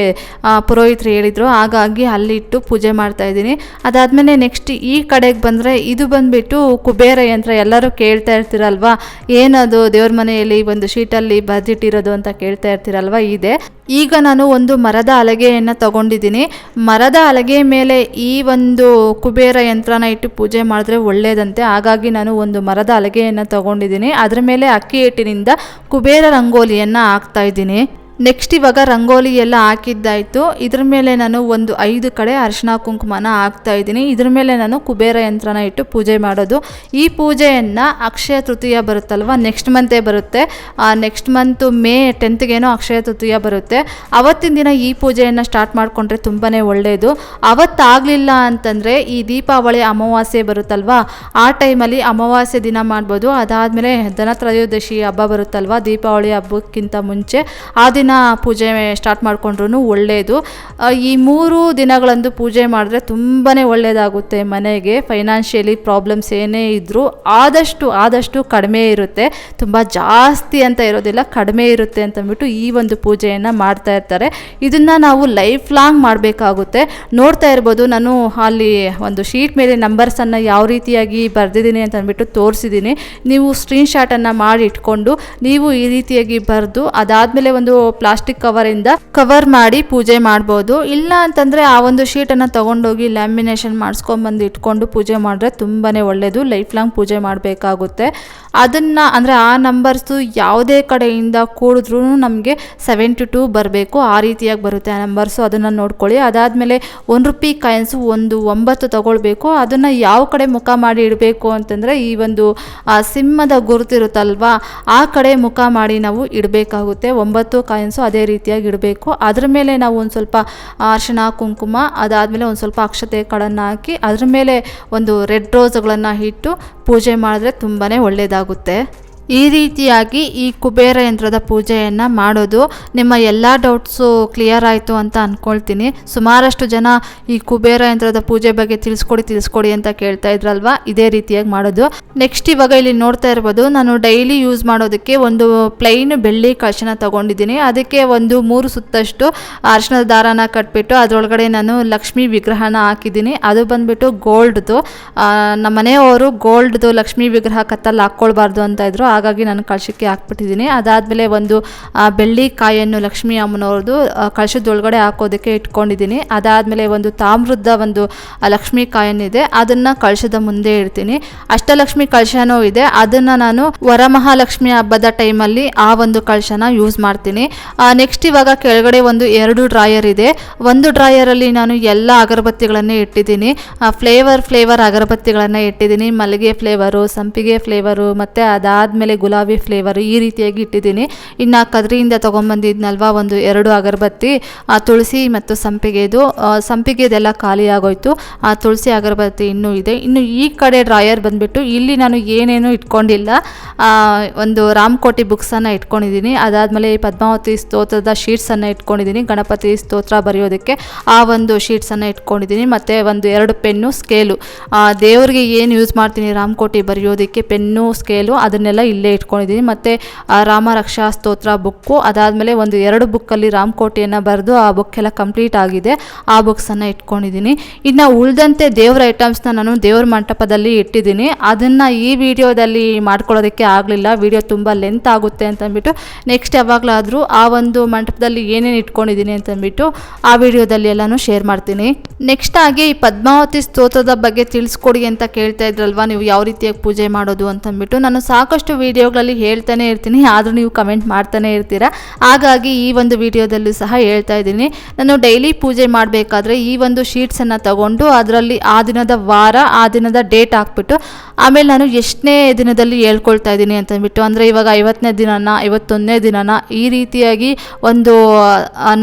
ಪುರೋಹಿತರು ಹೇಳಿದರು. ಹಾಗಾಗಿ ಅಲ್ಲಿ ಇಟ್ಟು ಪೂಜೆ ಮಾಡ್ತಾ ಇದ್ದೀನಿ. ಅದಾದಮೇಲೆ ನೆಕ್ಸ್ಟ್ ಈ ಕಡೆಗೆ ಬಂದರೆ ಇದು ಬಂದುಬಿಟ್ಟು ಕುಬೇರ ಯಂತ್ರ. ಎಲ್ಲರೂ ಕೇಳ್ತಾ ಇರ್ತೀರಲ್ವಾ? ಏನದು ದೇವ್ರ ಮನೆಯಲ್ಲಿ ಒಂದು ಶೀಟಲ್ಲಿ ಬರೆದಿಟ್ಟಿರೋದು ಅಂತ ಕೇಳ್ತಾ ಇರ್ತೀರಲ್ವಾ? ಇದೆ. ಈಗ ನಾನು ಒಂದು ಮರದ ಹಲಗೆಯನ್ನು ತಗೊಂಡಿದ್ದೀನಿ. ಮರದ ಹಲಗೆ ಮೇಲೆ ಈ ಒಂದು ಕುಬೇರ ಯಂತ್ರನ ಇಟ್ಟು ಪೂಜೆ ಮಾಡಿದ್ರೆ ಒಳ್ಳೆಯದಂತೆ ಹಾಗಾಗಿ ನಾನು ಒಂದು ಮರದ ಹಲಗೆಯನ್ನು ತಗೊಂಡಿದ್ದೀನಿ. ಅದರ ಮೇಲೆ ಅಕ್ಕಿ ಹಿಟ್ಟಿನಿಂದ ಕುಬೇರ ರಂಗೋಲಿಯನ್ನು ಹಾಕ್ತಾ ಇದ್ದೀನಿ. ನೆಕ್ಸ್ಟ್ ಇವಾಗ ರಂಗೋಲಿ ಎಲ್ಲ ಹಾಕಿದ್ದಾಯಿತು. ಇದ್ರ ಮೇಲೆ ನಾನು ಒಂದು ಐದು ಕಡೆ ಅರಿಶಿನ ಕುಂಕುಮನ ಹಾಕ್ತಾ ಇದ್ದೀನಿ. ಇದ್ರ ಮೇಲೆ ನಾನು ಕುಬೇರ ಯಂತ್ರನ ಇಟ್ಟು ಪೂಜೆ ಮಾಡೋದು. ಈ ಪೂಜೆಯನ್ನು ಅಕ್ಷಯ ತೃತೀಯ ಬರುತ್ತಲ್ವ? ನೆಕ್ಸ್ಟ್ ಮಂತೇ ಬರುತ್ತೆ. ನೆಕ್ಸ್ಟ್ ಮಂತು ಮೇ ಟೆಂತ್ಗೇನೋ ಅಕ್ಷಯ ತೃತೀಯ ಬರುತ್ತೆ. ಅವತ್ತಿನ ದಿನ ಈ ಪೂಜೆಯನ್ನು ಸ್ಟಾರ್ಟ್ ಮಾಡಿಕೊಂಡ್ರೆ ತುಂಬಾ ಒಳ್ಳೆಯದು ಅವತ್ತಾಗಲಿಲ್ಲ ಅಂತಂದರೆ ಈ ದೀಪಾವಳಿ ಅಮಾವಾಸ್ಯೆ ಬರುತ್ತಲ್ವ? ಆ ಟೈಮಲ್ಲಿ ಅಮಾವಾಸ್ಯೆ ದಿನ ಮಾಡ್ಬೋದು. ಅದಾದಮೇಲೆ ಧನತ್ರಯೋದಶಿ ಹಬ್ಬ ಬರುತ್ತಲ್ವ? ದೀಪಾವಳಿ ಹಬ್ಬಕ್ಕಿಂತ ಮುಂಚೆ. ಆ ಪೂಜೆ ಸ್ಟಾರ್ಟ್ ಮಾಡಿಕೊಂಡ್ರೂ ಒಳ್ಳೆಯದು ಈ ಮೂರು ದಿನಗಳಂದು ಪೂಜೆ ಮಾಡಿದ್ರೆ ತುಂಬಾ ಒಳ್ಳೆಯದಾಗುತ್ತೆ ಮನೆಗೆ. ಫೈನಾನ್ಷಿಯಲಿ ಪ್ರಾಬ್ಲಮ್ಸ್ ಏನೇ ಇದ್ದರೂ ಆದಷ್ಟು ಆದಷ್ಟು ಕಡಿಮೆ ಇರುತ್ತೆ. ತುಂಬ ಜಾಸ್ತಿ ಅಂತ ಇರೋದಿಲ್ಲ, ಕಡಿಮೆ ಇರುತ್ತೆ ಅಂತಂದ್ಬಿಟ್ಟು ಈ ಒಂದು ಪೂಜೆಯನ್ನು ಮಾಡ್ತಾ ಇರ್ತಾರೆ. ಇದನ್ನು ನಾವು ಲೈಫ್ ಲಾಂಗ್ ಮಾಡಬೇಕಾಗುತ್ತೆ. ನೋಡ್ತಾ ಇರ್ಬೋದು, ನಾನು ಅಲ್ಲಿ ಒಂದು ಶೀಟ್ ಮೇಲೆ ನಂಬರ್ಸನ್ನು ಯಾವ ರೀತಿಯಾಗಿ ಬರೆದಿದ್ದೀನಿ ಅಂತ ಅಂದ್ಬಿಟ್ಟು ತೋರಿಸಿದ್ದೀನಿ. ನೀವು ಸ್ಕ್ರೀನ್ಶಾಟನ್ನು ಮಾಡಿ ಇಟ್ಕೊಂಡು, ನೀವು ಈ ರೀತಿಯಾಗಿ ಬರೆದು, ಅದಾದಮೇಲೆ ಒಂದು ಪ್ಲಾಸ್ಟಿಕ್ ಕವರಿಂದ ಕವರ್ ಮಾಡಿ ಪೂಜೆ ಮಾಡ್ಬೋದು. ಇಲ್ಲ ಅಂತಂದ್ರೆ ಆ ಒಂದು ಶೀಟನ್ನು ತಗೊಂಡೋಗಿ ಲ್ಯಾಮಿನೇಷನ್ ಮಾಡಿಸ್ಕೊಂಬಂದು ಇಟ್ಕೊಂಡು ಪೂಜೆ ಮಾಡಿದ್ರೆ ತುಂಬಾನೇ ಒಳ್ಳೆಯದು ಲೈಫ್ ಲಾಂಗ್ ಪೂಜೆ ಮಾಡಬೇಕಾಗುತ್ತೆ. ಅದನ್ನ ಅಂದರೆ ಆ ನಂಬರ್ಸು ಯಾವುದೇ ಕಡೆಯಿಂದ ಕೂಡಿದ್ರೂ ನಮಗೆ ಸೆವೆಂಟಿ ಟು ಬರಬೇಕು, ಆ ರೀತಿಯಾಗಿ ಬರುತ್ತೆ ಆ ನಂಬರ್ಸು. ಅದನ್ನು ನೋಡ್ಕೊಳ್ಳಿ. ಅದಾದಮೇಲೆ ಒಂದು ರುಪಿ ಕಾಯಿನ್ಸು ಒಂದು ಒಂಬತ್ತು ತಗೊಳ್ಬೇಕು. ಅದನ್ನು ಯಾವ ಕಡೆ ಮುಖ ಮಾಡಿ ಇಡಬೇಕು ಅಂತಂದರೆ ಈ ಒಂದು ಸಿಂಹದ ಗುರುತಿರುತ್ತಲ್ವಾ, ಆ ಕಡೆ ಮುಖ ಮಾಡಿ ನಾವು ಇಡಬೇಕಾಗುತ್ತೆ. ಒಂಬತ್ತು ಕಾಯಿನ್ಸು ಅದೇ ರೀತಿಯಾಗಿ ಇಡಬೇಕು. ಅದ್ರ ಮೇಲೆ ನಾವು ಒಂದು ಸ್ವಲ್ಪ ಅರಿಶಿಣ, ಕುಂಕುಮ, ಅದಾದಮೇಲೆ ಒಂದು ಸ್ವಲ್ಪ ಅಕ್ಷತೆ ಕಡನ್ನು ಹಾಕಿ ಅದ್ರ ಮೇಲೆ ಒಂದು ರೆಡ್ ರೋಸ್ಗಳನ್ನು ಇಟ್ಟು ಪೂಜೆ ಮಾಡಿದ್ರೆ ತುಂಬಾ ಒಳ್ಳೆಯದಾಗುತ್ತೆ ಈ ರೀತಿಯಾಗಿ ಈ ಕುಬೇರ ಯಂತ್ರದ ಪೂಜೆಯನ್ನು ಮಾಡೋದು ನಿಮ್ಮ ಎಲ್ಲ ಡೌಟ್ಸು ಕ್ಲಿಯರ್ ಆಯಿತು ಅಂತ ಅಂದ್ಕೊಳ್ತೀನಿ ಸುಮಾರಷ್ಟು ಜನ ಈ ಕುಬೇರ ಯಂತ್ರದ ಪೂಜೆ ಬಗ್ಗೆ ತಿಳಿಸ್ಕೊಡಿ ತಿಳಿಸ್ಕೊಡಿ ಅಂತ ಕೇಳ್ತಾ ಇದ್ರಲ್ವಾ? ಇದೇ ರೀತಿಯಾಗಿ ಮಾಡೋದು. ನೆಕ್ಸ್ಟ್ ಇವಾಗ ಇಲ್ಲಿ ನೋಡ್ತಾ ಇರ್ಬೋದು, ನಾನು ಡೈಲಿ ಯೂಸ್ ಮಾಡೋದಕ್ಕೆ ಒಂದು ಪ್ಲೈನ್ ಬೆಳ್ಳಿ ಕಳಶನ ತಗೊಂಡಿದ್ದೀನಿ. ಅದಕ್ಕೆ ಒಂದು ಮೂರು ಸುತ್ತಷ್ಟು ಅರಿಶಿಣದ ದಾರನ ಕಟ್ಬಿಟ್ಟು ಅದರೊಳಗಡೆ ನಾನು ಲಕ್ಷ್ಮಿ ವಿಗ್ರಹನ ಹಾಕಿದ್ದೀನಿ. ಅದು ಬಂದ್ಬಿಟ್ಟು ಗೋಲ್ಡ್ದು ನಮ್ಮ ಮನೆಯವರು ಗೋಲ್ಡ್ದು ಲಕ್ಷ್ಮೀ ವಿಗ್ರಹ ಕತ್ತಲ್ಲಿ ಹಾಕ್ಕೊಳ್ಬಾರ್ದು ಅಂತ ಇದ್ರು. ಹಾಗಾಗಿ ನಾನು ಕಳಶಕ್ಕೆ ಹಾಕ್ಬಿಟ್ಟಿದ್ದೀನಿ. ಅದಾದಮೇಲೆ ಒಂದು ಬೆಳ್ಳಿ ಕಾಯನ್ನು ಲಕ್ಷ್ಮೀ ಅಮ್ಮನವ್ರದ್ದು ಕಳಶದೊಳಗಡೆ ಹಾಕೋದಕ್ಕೆ ಇಟ್ಕೊಂಡಿದ್ದೀನಿ. ಅದಾದಮೇಲೆ ಒಂದು ತಾಮ್ರದ ಒಂದು ಲಕ್ಷ್ಮೀ ಕಾಯನ್ನಿದೆ ಅದನ್ನು ಕಳಶದ ಮುಂದೆ ಇಡ್ತೀನಿ. ಅಷ್ಟಲಕ್ಷ್ಮಿ ಕಳಶನೂ ಇದೆ. ಅದನ್ನು ನಾನು ವರಮಹಾಲಕ್ಷ್ಮಿ ಹಬ್ಬದ ಟೈಮಲ್ಲಿ ಆ ಒಂದು ಕಳಶನ ಯೂಸ್ ಮಾಡ್ತೀನಿ. ನೆಕ್ಸ್ಟ್ ಇವಾಗ ಕೆಳಗಡೆ ಒಂದು ಎರಡು ಡ್ರಾಯರ್ ಇದೆ. ಒಂದು ಡ್ರಾಯರಲ್ಲಿ ನಾನು ಎಲ್ಲ ಅಗರಬತ್ತಿಗಳನ್ನೇ ಇಟ್ಟಿದ್ದೀನಿ. ಫ್ಲೇವರ್ ಫ್ಲೇವರ್ ಅಗರಬತ್ತಿಗಳನ್ನು ಇಟ್ಟಿದ್ದೀನಿ. ಮಲ್ಲಿಗೆ ಫ್ಲೇವರು ಸಂಪಿಗೆ ಫ್ಲೇವರು ಮತ್ತು ಅದಾದಮೇಲೆ ಗುಲಾಬಿ ಫ್ಲೇವರು ಈ ರೀತಿಯಾಗಿ ಇಟ್ಟಿದ್ದೀನಿ. ಇನ್ನು ಕದ್ರಿಯಿಂದ ತೊಗೊಂಬಂದಿದ್ನಲ್ವ ಒಂದು ಎರಡು ಅಗರಬತ್ತಿ ಆ, ತುಳಸಿ ಮತ್ತು ಸಂಪಿಗೆದು ಸಂಪಿಗೆದೆಲ್ಲ ಖಾಲಿಯಾಗೋಯ್ತು ಆ ತುಳಸಿ ಅಗರಬತ್ತಿ ಇನ್ನೂ ಇದೆ. ಇನ್ನು ಈ ಕಡೆ ಡ್ರಾಯರ್ ಬಂದುಬಿಟ್ಟು ಇಲ್ಲಿ ನಾನು ಏನೇನು ಇಟ್ಕೊಂಡಿಲ್ಲ. ಒಂದು ರಾಮಕೋಟಿ ಬುಕ್ಸನ್ನು ಇಟ್ಕೊಂಡಿದ್ದೀನಿ. ಅದಾದಮೇಲೆ ಪದ್ಮಾವತಿ ಸ್ತೋತ್ರದ ಶೀಟ್ಸನ್ನು ಇಟ್ಕೊಂಡಿದ್ದೀನಿ ಗಣಪತಿ ಸ್ತೋತ್ರ ಬರೆಯೋದಕ್ಕೆ. ಆ ಒಂದು ಶೀಟ್ಸನ್ನು ಇಟ್ಕೊಂಡಿದ್ದೀನಿ. ಮತ್ತು ಒಂದು ಎರಡು ಪೆನ್ನು ಸ್ಕೇಲು ದೇವರಿಗೆ ಏನು ಯೂಸ್ ಮಾಡ್ತೀನಿ ರಾಮಕೋಟಿ ಬರೆಯೋದಕ್ಕೆ? ಪೆನ್ನು ಸ್ಕೇಲು ಅದನ್ನೆಲ್ಲ ಇಲ್ಲೇ ಇಟ್ಕೊಂಡಿದ್ದೀನಿ ಮತ್ತು ರಾಮ ರಕ್ಷಾ ಸ್ತೋತ್ರ ಬುಕ್ಕು ಅದಾದಮೇಲೆ ಒಂದು ಎರಡು ಬುಕ್ಕಲ್ಲಿ ರಾಮಕೋಟೆಯನ್ನು ಬರೆದು ಆ ಬುಕ್ ಎಲ್ಲ ಕಂಪ್ಲೀಟ್ ಆಗಿದೆ. ಆ ಬುಕ್ಸನ್ನು ಇಟ್ಕೊಂಡಿದ್ದೀನಿ ಇನ್ನು ಉಳಿದಂತೆ ದೇವರ ಐಟಮ್ಸ್ನ ನಾನು ದೇವ್ರ ಮಂಟಪದಲ್ಲಿ ಇಟ್ಟಿದ್ದೀನಿ ಅದನ್ನು ಈ ವಿಡಿಯೋದಲ್ಲಿ ಮಾಡ್ಕೊಳ್ಳೋದಕ್ಕೆ ಆಗಲಿಲ್ಲ. ವಿಡಿಯೋ ತುಂಬ ಲೆಂತ್ ಆಗುತ್ತೆ ಅಂತಂದ್ಬಿಟ್ಟು ನೆಕ್ಸ್ಟ್ ಯಾವಾಗಲಾದರೂ ಆ ಒಂದು ಮಂಟಪದಲ್ಲಿ ಏನೇನು ಇಟ್ಕೊಂಡಿದ್ದೀನಿ ಅಂತಂದ್ಬಿಟ್ಟು ಆ ವಿಡಿಯೋದಲ್ಲಿ ಎಲ್ಲನೂ ಶೇರ್ ಮಾಡ್ತೀನಿ. ನೆಕ್ಸ್ಟ್ ಆಗಿ ಈ ಪದ್ಮಾವತಿ ಸ್ತೋತ್ರದ ಬಗ್ಗೆ ತಿಳಿಸ್ಕೊಡಿ ಅಂತ ಕೇಳ್ತಾ ಇದ್ರಲ್ವಾ? ನೀವು ಯಾವ ರೀತಿಯಾಗಿ ಪೂಜೆ ಮಾಡೋದು ಅಂತಂದ್ಬಿಟ್ಟು. ನಾನು ಸಾಕಷ್ಟು ವಿಡಿಯೋಗಳಲ್ಲಿ ಹೇಳ್ತಾನೆ ಇರ್ತೀನಿ, ಆದರೂ ನೀವು ಕಮೆಂಟ್ ಮಾಡ್ತಾನೆ ಇರ್ತೀರಾ? ಹಾಗಾಗಿ ಈ ಒಂದು ವಿಡಿಯೋದಲ್ಲೂ ಸಹ ಹೇಳ್ತಾ ಇದ್ದೀನಿ. ನಾನು ಡೈಲಿ ಪೂಜೆ ಮಾಡಬೇಕಾದ್ರೆ ಈ ಒಂದು ಶೀಟ್ಸನ್ನು ತಗೊಂಡು ಅದರಲ್ಲಿ ಆ ದಿನದ ವಾರ, ಆ ದಿನದ ಡೇಟ್ ಹಾಕ್ಬಿಟ್ಟು, ಆಮೇಲೆ ನಾನು ಎಷ್ಟನೇ ದಿನದಲ್ಲಿ ಹೇಳ್ಕೊಳ್ತಾ ಇದ್ದೀನಿ ಅಂತಂದ್ಬಿಟ್ಟು ಅಂದರೆ ಇವಾಗ ಐವತ್ತನೇ ದಿನನ, ಐವತ್ತೊಂದನೇ ದಿನನ ಈ ರೀತಿಯಾಗಿ ಒಂದು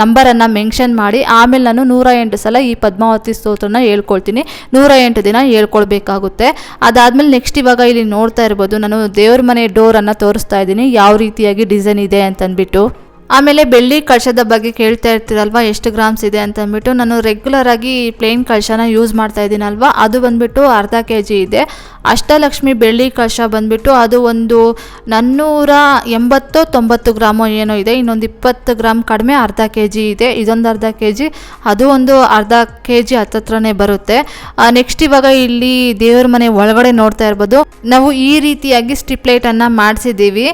ನಂಬರನ್ನು ಮೆನ್ಷನ್ ಮಾಡಿ, ಆಮೇಲೆ ನಾನು ನೂರ ಎಂಟು ಸಲ ಈ ಪದ್ಮಾವತಿ ಸ್ತೋತ್ರನ ಹೇಳ್ಕೊಳ್ತೀನಿ. ನೂರ ಎಂಟು ದಿನ ಹೇಳ್ಕೊಳ್ಬೇಕಾಗುತ್ತೆ. ಅದಾದಮೇಲೆ ನೆಕ್ಸ್ಟ್ ಇವಾಗ ಇಲ್ಲಿ ನೋಡ್ತಾ ಇರ್ಬೋದು, ನಾನು ದೇವ್ರ ಮನೆ ಡೋರನ್ನು ತೋರಿಸ್ತಾ ಇದ್ದೀನಿ. ಯಾವ ರೀತಿಯಾಗಿ ಡಿಸೈನ್ ಇದೆ ಅಂತಂದ್ಬಿಟ್ಟು ಆಮೇಲೆ ಬೆಳ್ಳಿ ಕಳಶದ ಬಗ್ಗೆ ಕೇಳ್ತಾ ಇರ್ತೀರಲ್ವ, ಎಷ್ಟು ಗ್ರಾಮ್ಸ್ ಇದೆ ಅಂತ ಅಂದ್ಬಿಟ್ಟು, ನಾನು ರೆಗ್ಯುಲರ್ ಆಗಿ ಪ್ಲೇನ್ ಕಳಶನ ಯೂಸ್ ಮಾಡ್ತಾ ಇದ್ದೀನಲ್ವ, ಅದು ಬಂದ್ಬಿಟ್ಟು ಅರ್ಧ ಕೆ ಜಿ ಇದೆ. ಅಷ್ಟಲಕ್ಷ್ಮಿ ಬೆಳ್ಳಿ ಕಳಶ ಬಂದ್ಬಿಟ್ಟು, ಅದು ಒಂದು ನಾನ್ನೂರ ಎಂಬತ್ತೋ ತೊಂಬತ್ತು ಗ್ರಾಮೋ ಏನೋ ಇದೆ, ಇನ್ನೊಂದು ಇಪ್ಪತ್ತು ಗ್ರಾಮ್ ಕಡಿಮೆ ಅರ್ಧ ಕೆ ಜಿ ಇದೆ, ಇದೊಂದು ಅರ್ಧ ಕೆ ಜಿ ಅದು ಒಂದು ಅರ್ಧ ಕೆ ಜಿ ಹತ್ತತ್ರನೇ ಬರುತ್ತೆ. ನೆಕ್ಸ್ಟ್ ಇವಾಗ ಇಲ್ಲಿ ದೇವ್ರ ಮನೆ ಒಳಗಡೆ ನೋಡ್ತಾ ಇರ್ಬೋದು. ನಾವು ಈ ರೀತಿಯಾಗಿ ಸ್ಟಿಪ್ಲೈಟನ್ನು ಮಾಡಿಸಿದ್ದೀವಿ.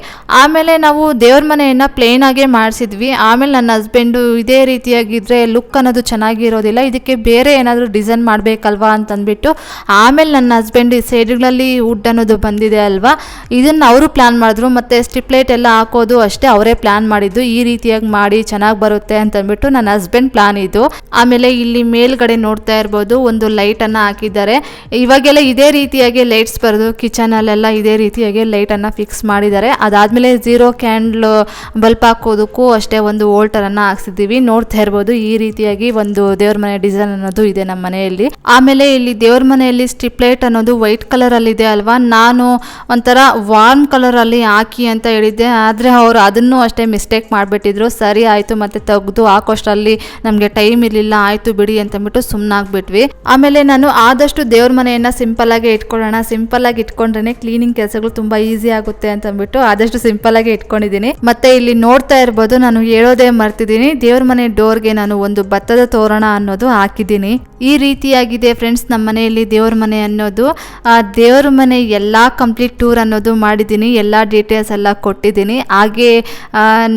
ಆಮೇಲೆ ನಾವು ದೇವ್ರ ಮನೆಯನ್ನು ಪ್ಲೇನಾಗೆ ಆಗೇ ಮಾಡಿಸಿದ್ವಿ. ಆಮೇಲೆ ನನ್ನ ಹಸ್ಬೆಂಡು ಇದೇ ರೀತಿಯಾಗಿದ್ದರೆ ಲುಕ್ ಅನ್ನೋದು ಚೆನ್ನಾಗಿರೋದಿಲ್ಲ. ಇದಕ್ಕೆ ಬೇರೆ ಏನಾದರೂ ಡಿಸೈನ್ ಮಾಡಬೇಕಲ್ವಾ ಅಂತಂದ್ಬಿಟ್ಟು ಆಮೇಲೆ ನನ್ನ ಹಸ್ಬೆಂಡ್ ಈ ಸೈಡ್ಗಳಲ್ಲಿ ವುಡ್ ಅನ್ನೋದು ಬಂದಿದೆ ಅಲ್ವಾ? ಇದನ್ನು ಅವರು ಪ್ಲ್ಯಾನ್ ಮಾಡಿದ್ರು. ಮತ್ತು ಸ್ಟಿಪ್ಲೈಟ್ ಎಲ್ಲ ಹಾಕೋದು ಅಷ್ಟೇ ಅವರೇ ಪ್ಲ್ಯಾನ್ ಮಾಡಿದ್ದು. ಈ ರೀತಿಯಾಗಿ ಮಾಡಿ ಚೆನ್ನಾಗಿ ಬರುತ್ತೆ ಅಂತಂದ್ಬಿಟ್ಟು ನನ್ನ ಹಸ್ಬೆಂಡ್ ಪ್ಲ್ಯಾನ್ ಇದು. ಆಮೇಲೆ ಇಲ್ಲಿ ಮೇಲ್ಗಡೆ ನೋಡ್ತಾ ಇರ್ಬೋದು, ಒಂದು ಲೈಟನ್ನು ಹಾಕಿದ್ದಾರೆ. ಇವಾಗೆಲ್ಲ ಇದೇ ರೀತಿಯಾಗಿ ಲೈಟ್ಸ್ ಬರೋದು. ಕಿಚನಲ್ಲೆಲ್ಲ ಇದೇ ರೀತಿಯಾಗಿ ಲೈಟನ್ನು ಫಿಕ್ಸ್ ಮಾಡಿದ್ದಾರೆ. ಅದಾದಮೇಲೆ ಝೀರೋ ಕ್ಯಾಂಡ್ಲ್ ಬಲ್ಪ್ ಹಾಕೋದಕ್ಕೂ ಅಷ್ಟೇ ಒಂದು ಓಲ್ಟರನ್ನು ಹಾಕ್ಸಿದ್ದೀವಿ. ನೋಡ್ತಾ ಇರ್ಬೋದು. ಈ ರೀತಿಯಾಗಿ ಒಂದು ದೇವ್ರ ಮನೆ ಡಿಸೈನ್ ಅನ್ನೋದು ಇದೆ ನಮ್ಮ ಮನೆಯಲ್ಲಿ. ಆಮೇಲೆ ಇಲ್ಲಿ ದೇವ್ರ ಮನೆಯಲ್ಲಿ ಸ್ಟಿಪ್ ಲೈಟ್ ಅನ್ನೋದು ವೈಟ್ ಕಲರ್ ಅಲ್ಲಿ ಇದೆ ಅಲ್ವಾ? ನಾನು ಒಂಥರ ವಾರ್ಮ್ ಕಲರ್ ಅಲ್ಲಿ ಹಾಕಿ ಅಂತ ಹೇಳಿದ್ದೆ. ಆದರೆ ಅವರು ಅದನ್ನು ಅಷ್ಟೇ ಮಿಸ್ಟೇಕ್ ಮಾಡಿಬಿಟ್ಟಿದ್ರು. ಸರಿ ಆಯಿತು, ಮತ್ತೆ ತೆಗೆದು ಹಾಕೋಷ್ಟರಲ್ಲಿ ನಮಗೆ ಟೈಮ್ ಇರಲಿಲ್ಲ, ಆಯಿತು ಬಿಡಿ ಅಂತಂದ್ಬಿಟ್ಟು ಸುಮ್ಮನಾಗ್ಬಿಟ್ವಿ ಆಮೇಲೆ ನಾನು ಆದಷ್ಟು ದೇವ್ರ ಮನೆಯನ್ನು ಸಿಂಪಲ್ ಆಗಿ ಇಟ್ಕೊಳ್ಳೋಣ ಸಿಂಪಲ್ ಆಗಿ ಇಟ್ಕೊಂಡ್ರೆ ಕ್ಲೀನಿಂಗ್ ಕೆಲಸಗಳು ತುಂಬಾ ಈಸಿ ಆಗುತ್ತೆ ಅಂತಂದ್ಬಿಟ್ಟು ಆದಷ್ಟು ಸಿಂಪಲ್ ಆಗಿ ಇಟ್ಕೊಂಡಿದ್ದೀನಿ. ಮತ್ತೆ ಇಲ್ಲಿ ನೋಡ್ತಾ ಇರ್ಬೋದು ನಾನು ಹೇಳೋದೇ ಮರ್ತಿದ್ದೀನಿ. ದೇವ್ರ ಮನೆ ಡೋರ್ಗೆ ನಾನು ಒಂದು ಭತ್ತದ ತೋರಣ ಅನ್ನೋದು ಹಾಕಿದ್ದೀನಿ. ಈ ರೀತಿಯಾಗಿದೆ ಫ್ರೆಂಡ್ಸ್ ನಮ್ಮ ಮನೆಯಲ್ಲಿ ದೇವ್ರ ಮನೆ ಅನ್ನೋದು. ಆ ದೇವ್ರ ಮನೆ ಎಲ್ಲ ಕಂಪ್ಲೀಟ್ ಟೂರ್ ಅನ್ನೋದು ಮಾಡಿದ್ದೀನಿ. ಎಲ್ಲ ಡೀಟೇಲ್ಸ್ ಎಲ್ಲ ಕೊಟ್ಟಿದ್ದೀನಿ. ಹಾಗೆ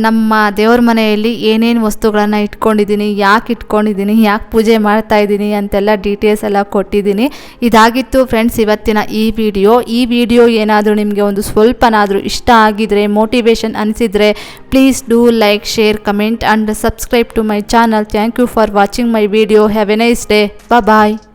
ನಮ್ಮ ದೇವ್ರ ಮನೆಯಲ್ಲಿ ಏನೇನು ವಸ್ತುಗಳನ್ನು ಇಟ್ಕೊಂಡಿದ್ದೀನಿ, ಯಾಕೆ ಇಟ್ಕೊಂಡಿದ್ದೀನಿ, ಯಾಕೆ ಪೂಜೆ ಮಾಡ್ತಾ ಇದ್ದೀನಿ ಅಂತೆಲ್ಲ ಡೀಟೇಲ್ಸ್ ಎಲ್ಲ ಕೊಟ್ಟಿದ್ದೀನಿ. ಇದಾಗಿತ್ತು ಫ್ರೆಂಡ್ಸ್ ಇವತ್ತಿನ ಈ ವಿಡಿಯೋ. ಈ ವಿಡಿಯೋ ಏನಾದರೂ ನಿಮಗೆ ಒಂದು ಸ್ವಲ್ಪನಾದರೂ ಇಷ್ಟ ಆಗಿದರೆ ಮೋಟಿವೇಶನ್ ಅನಿಸಿದರೆ Please do like, share, comment and subscribe to my channel. Thank you for watching my video. Have a nice day. Bye-bye.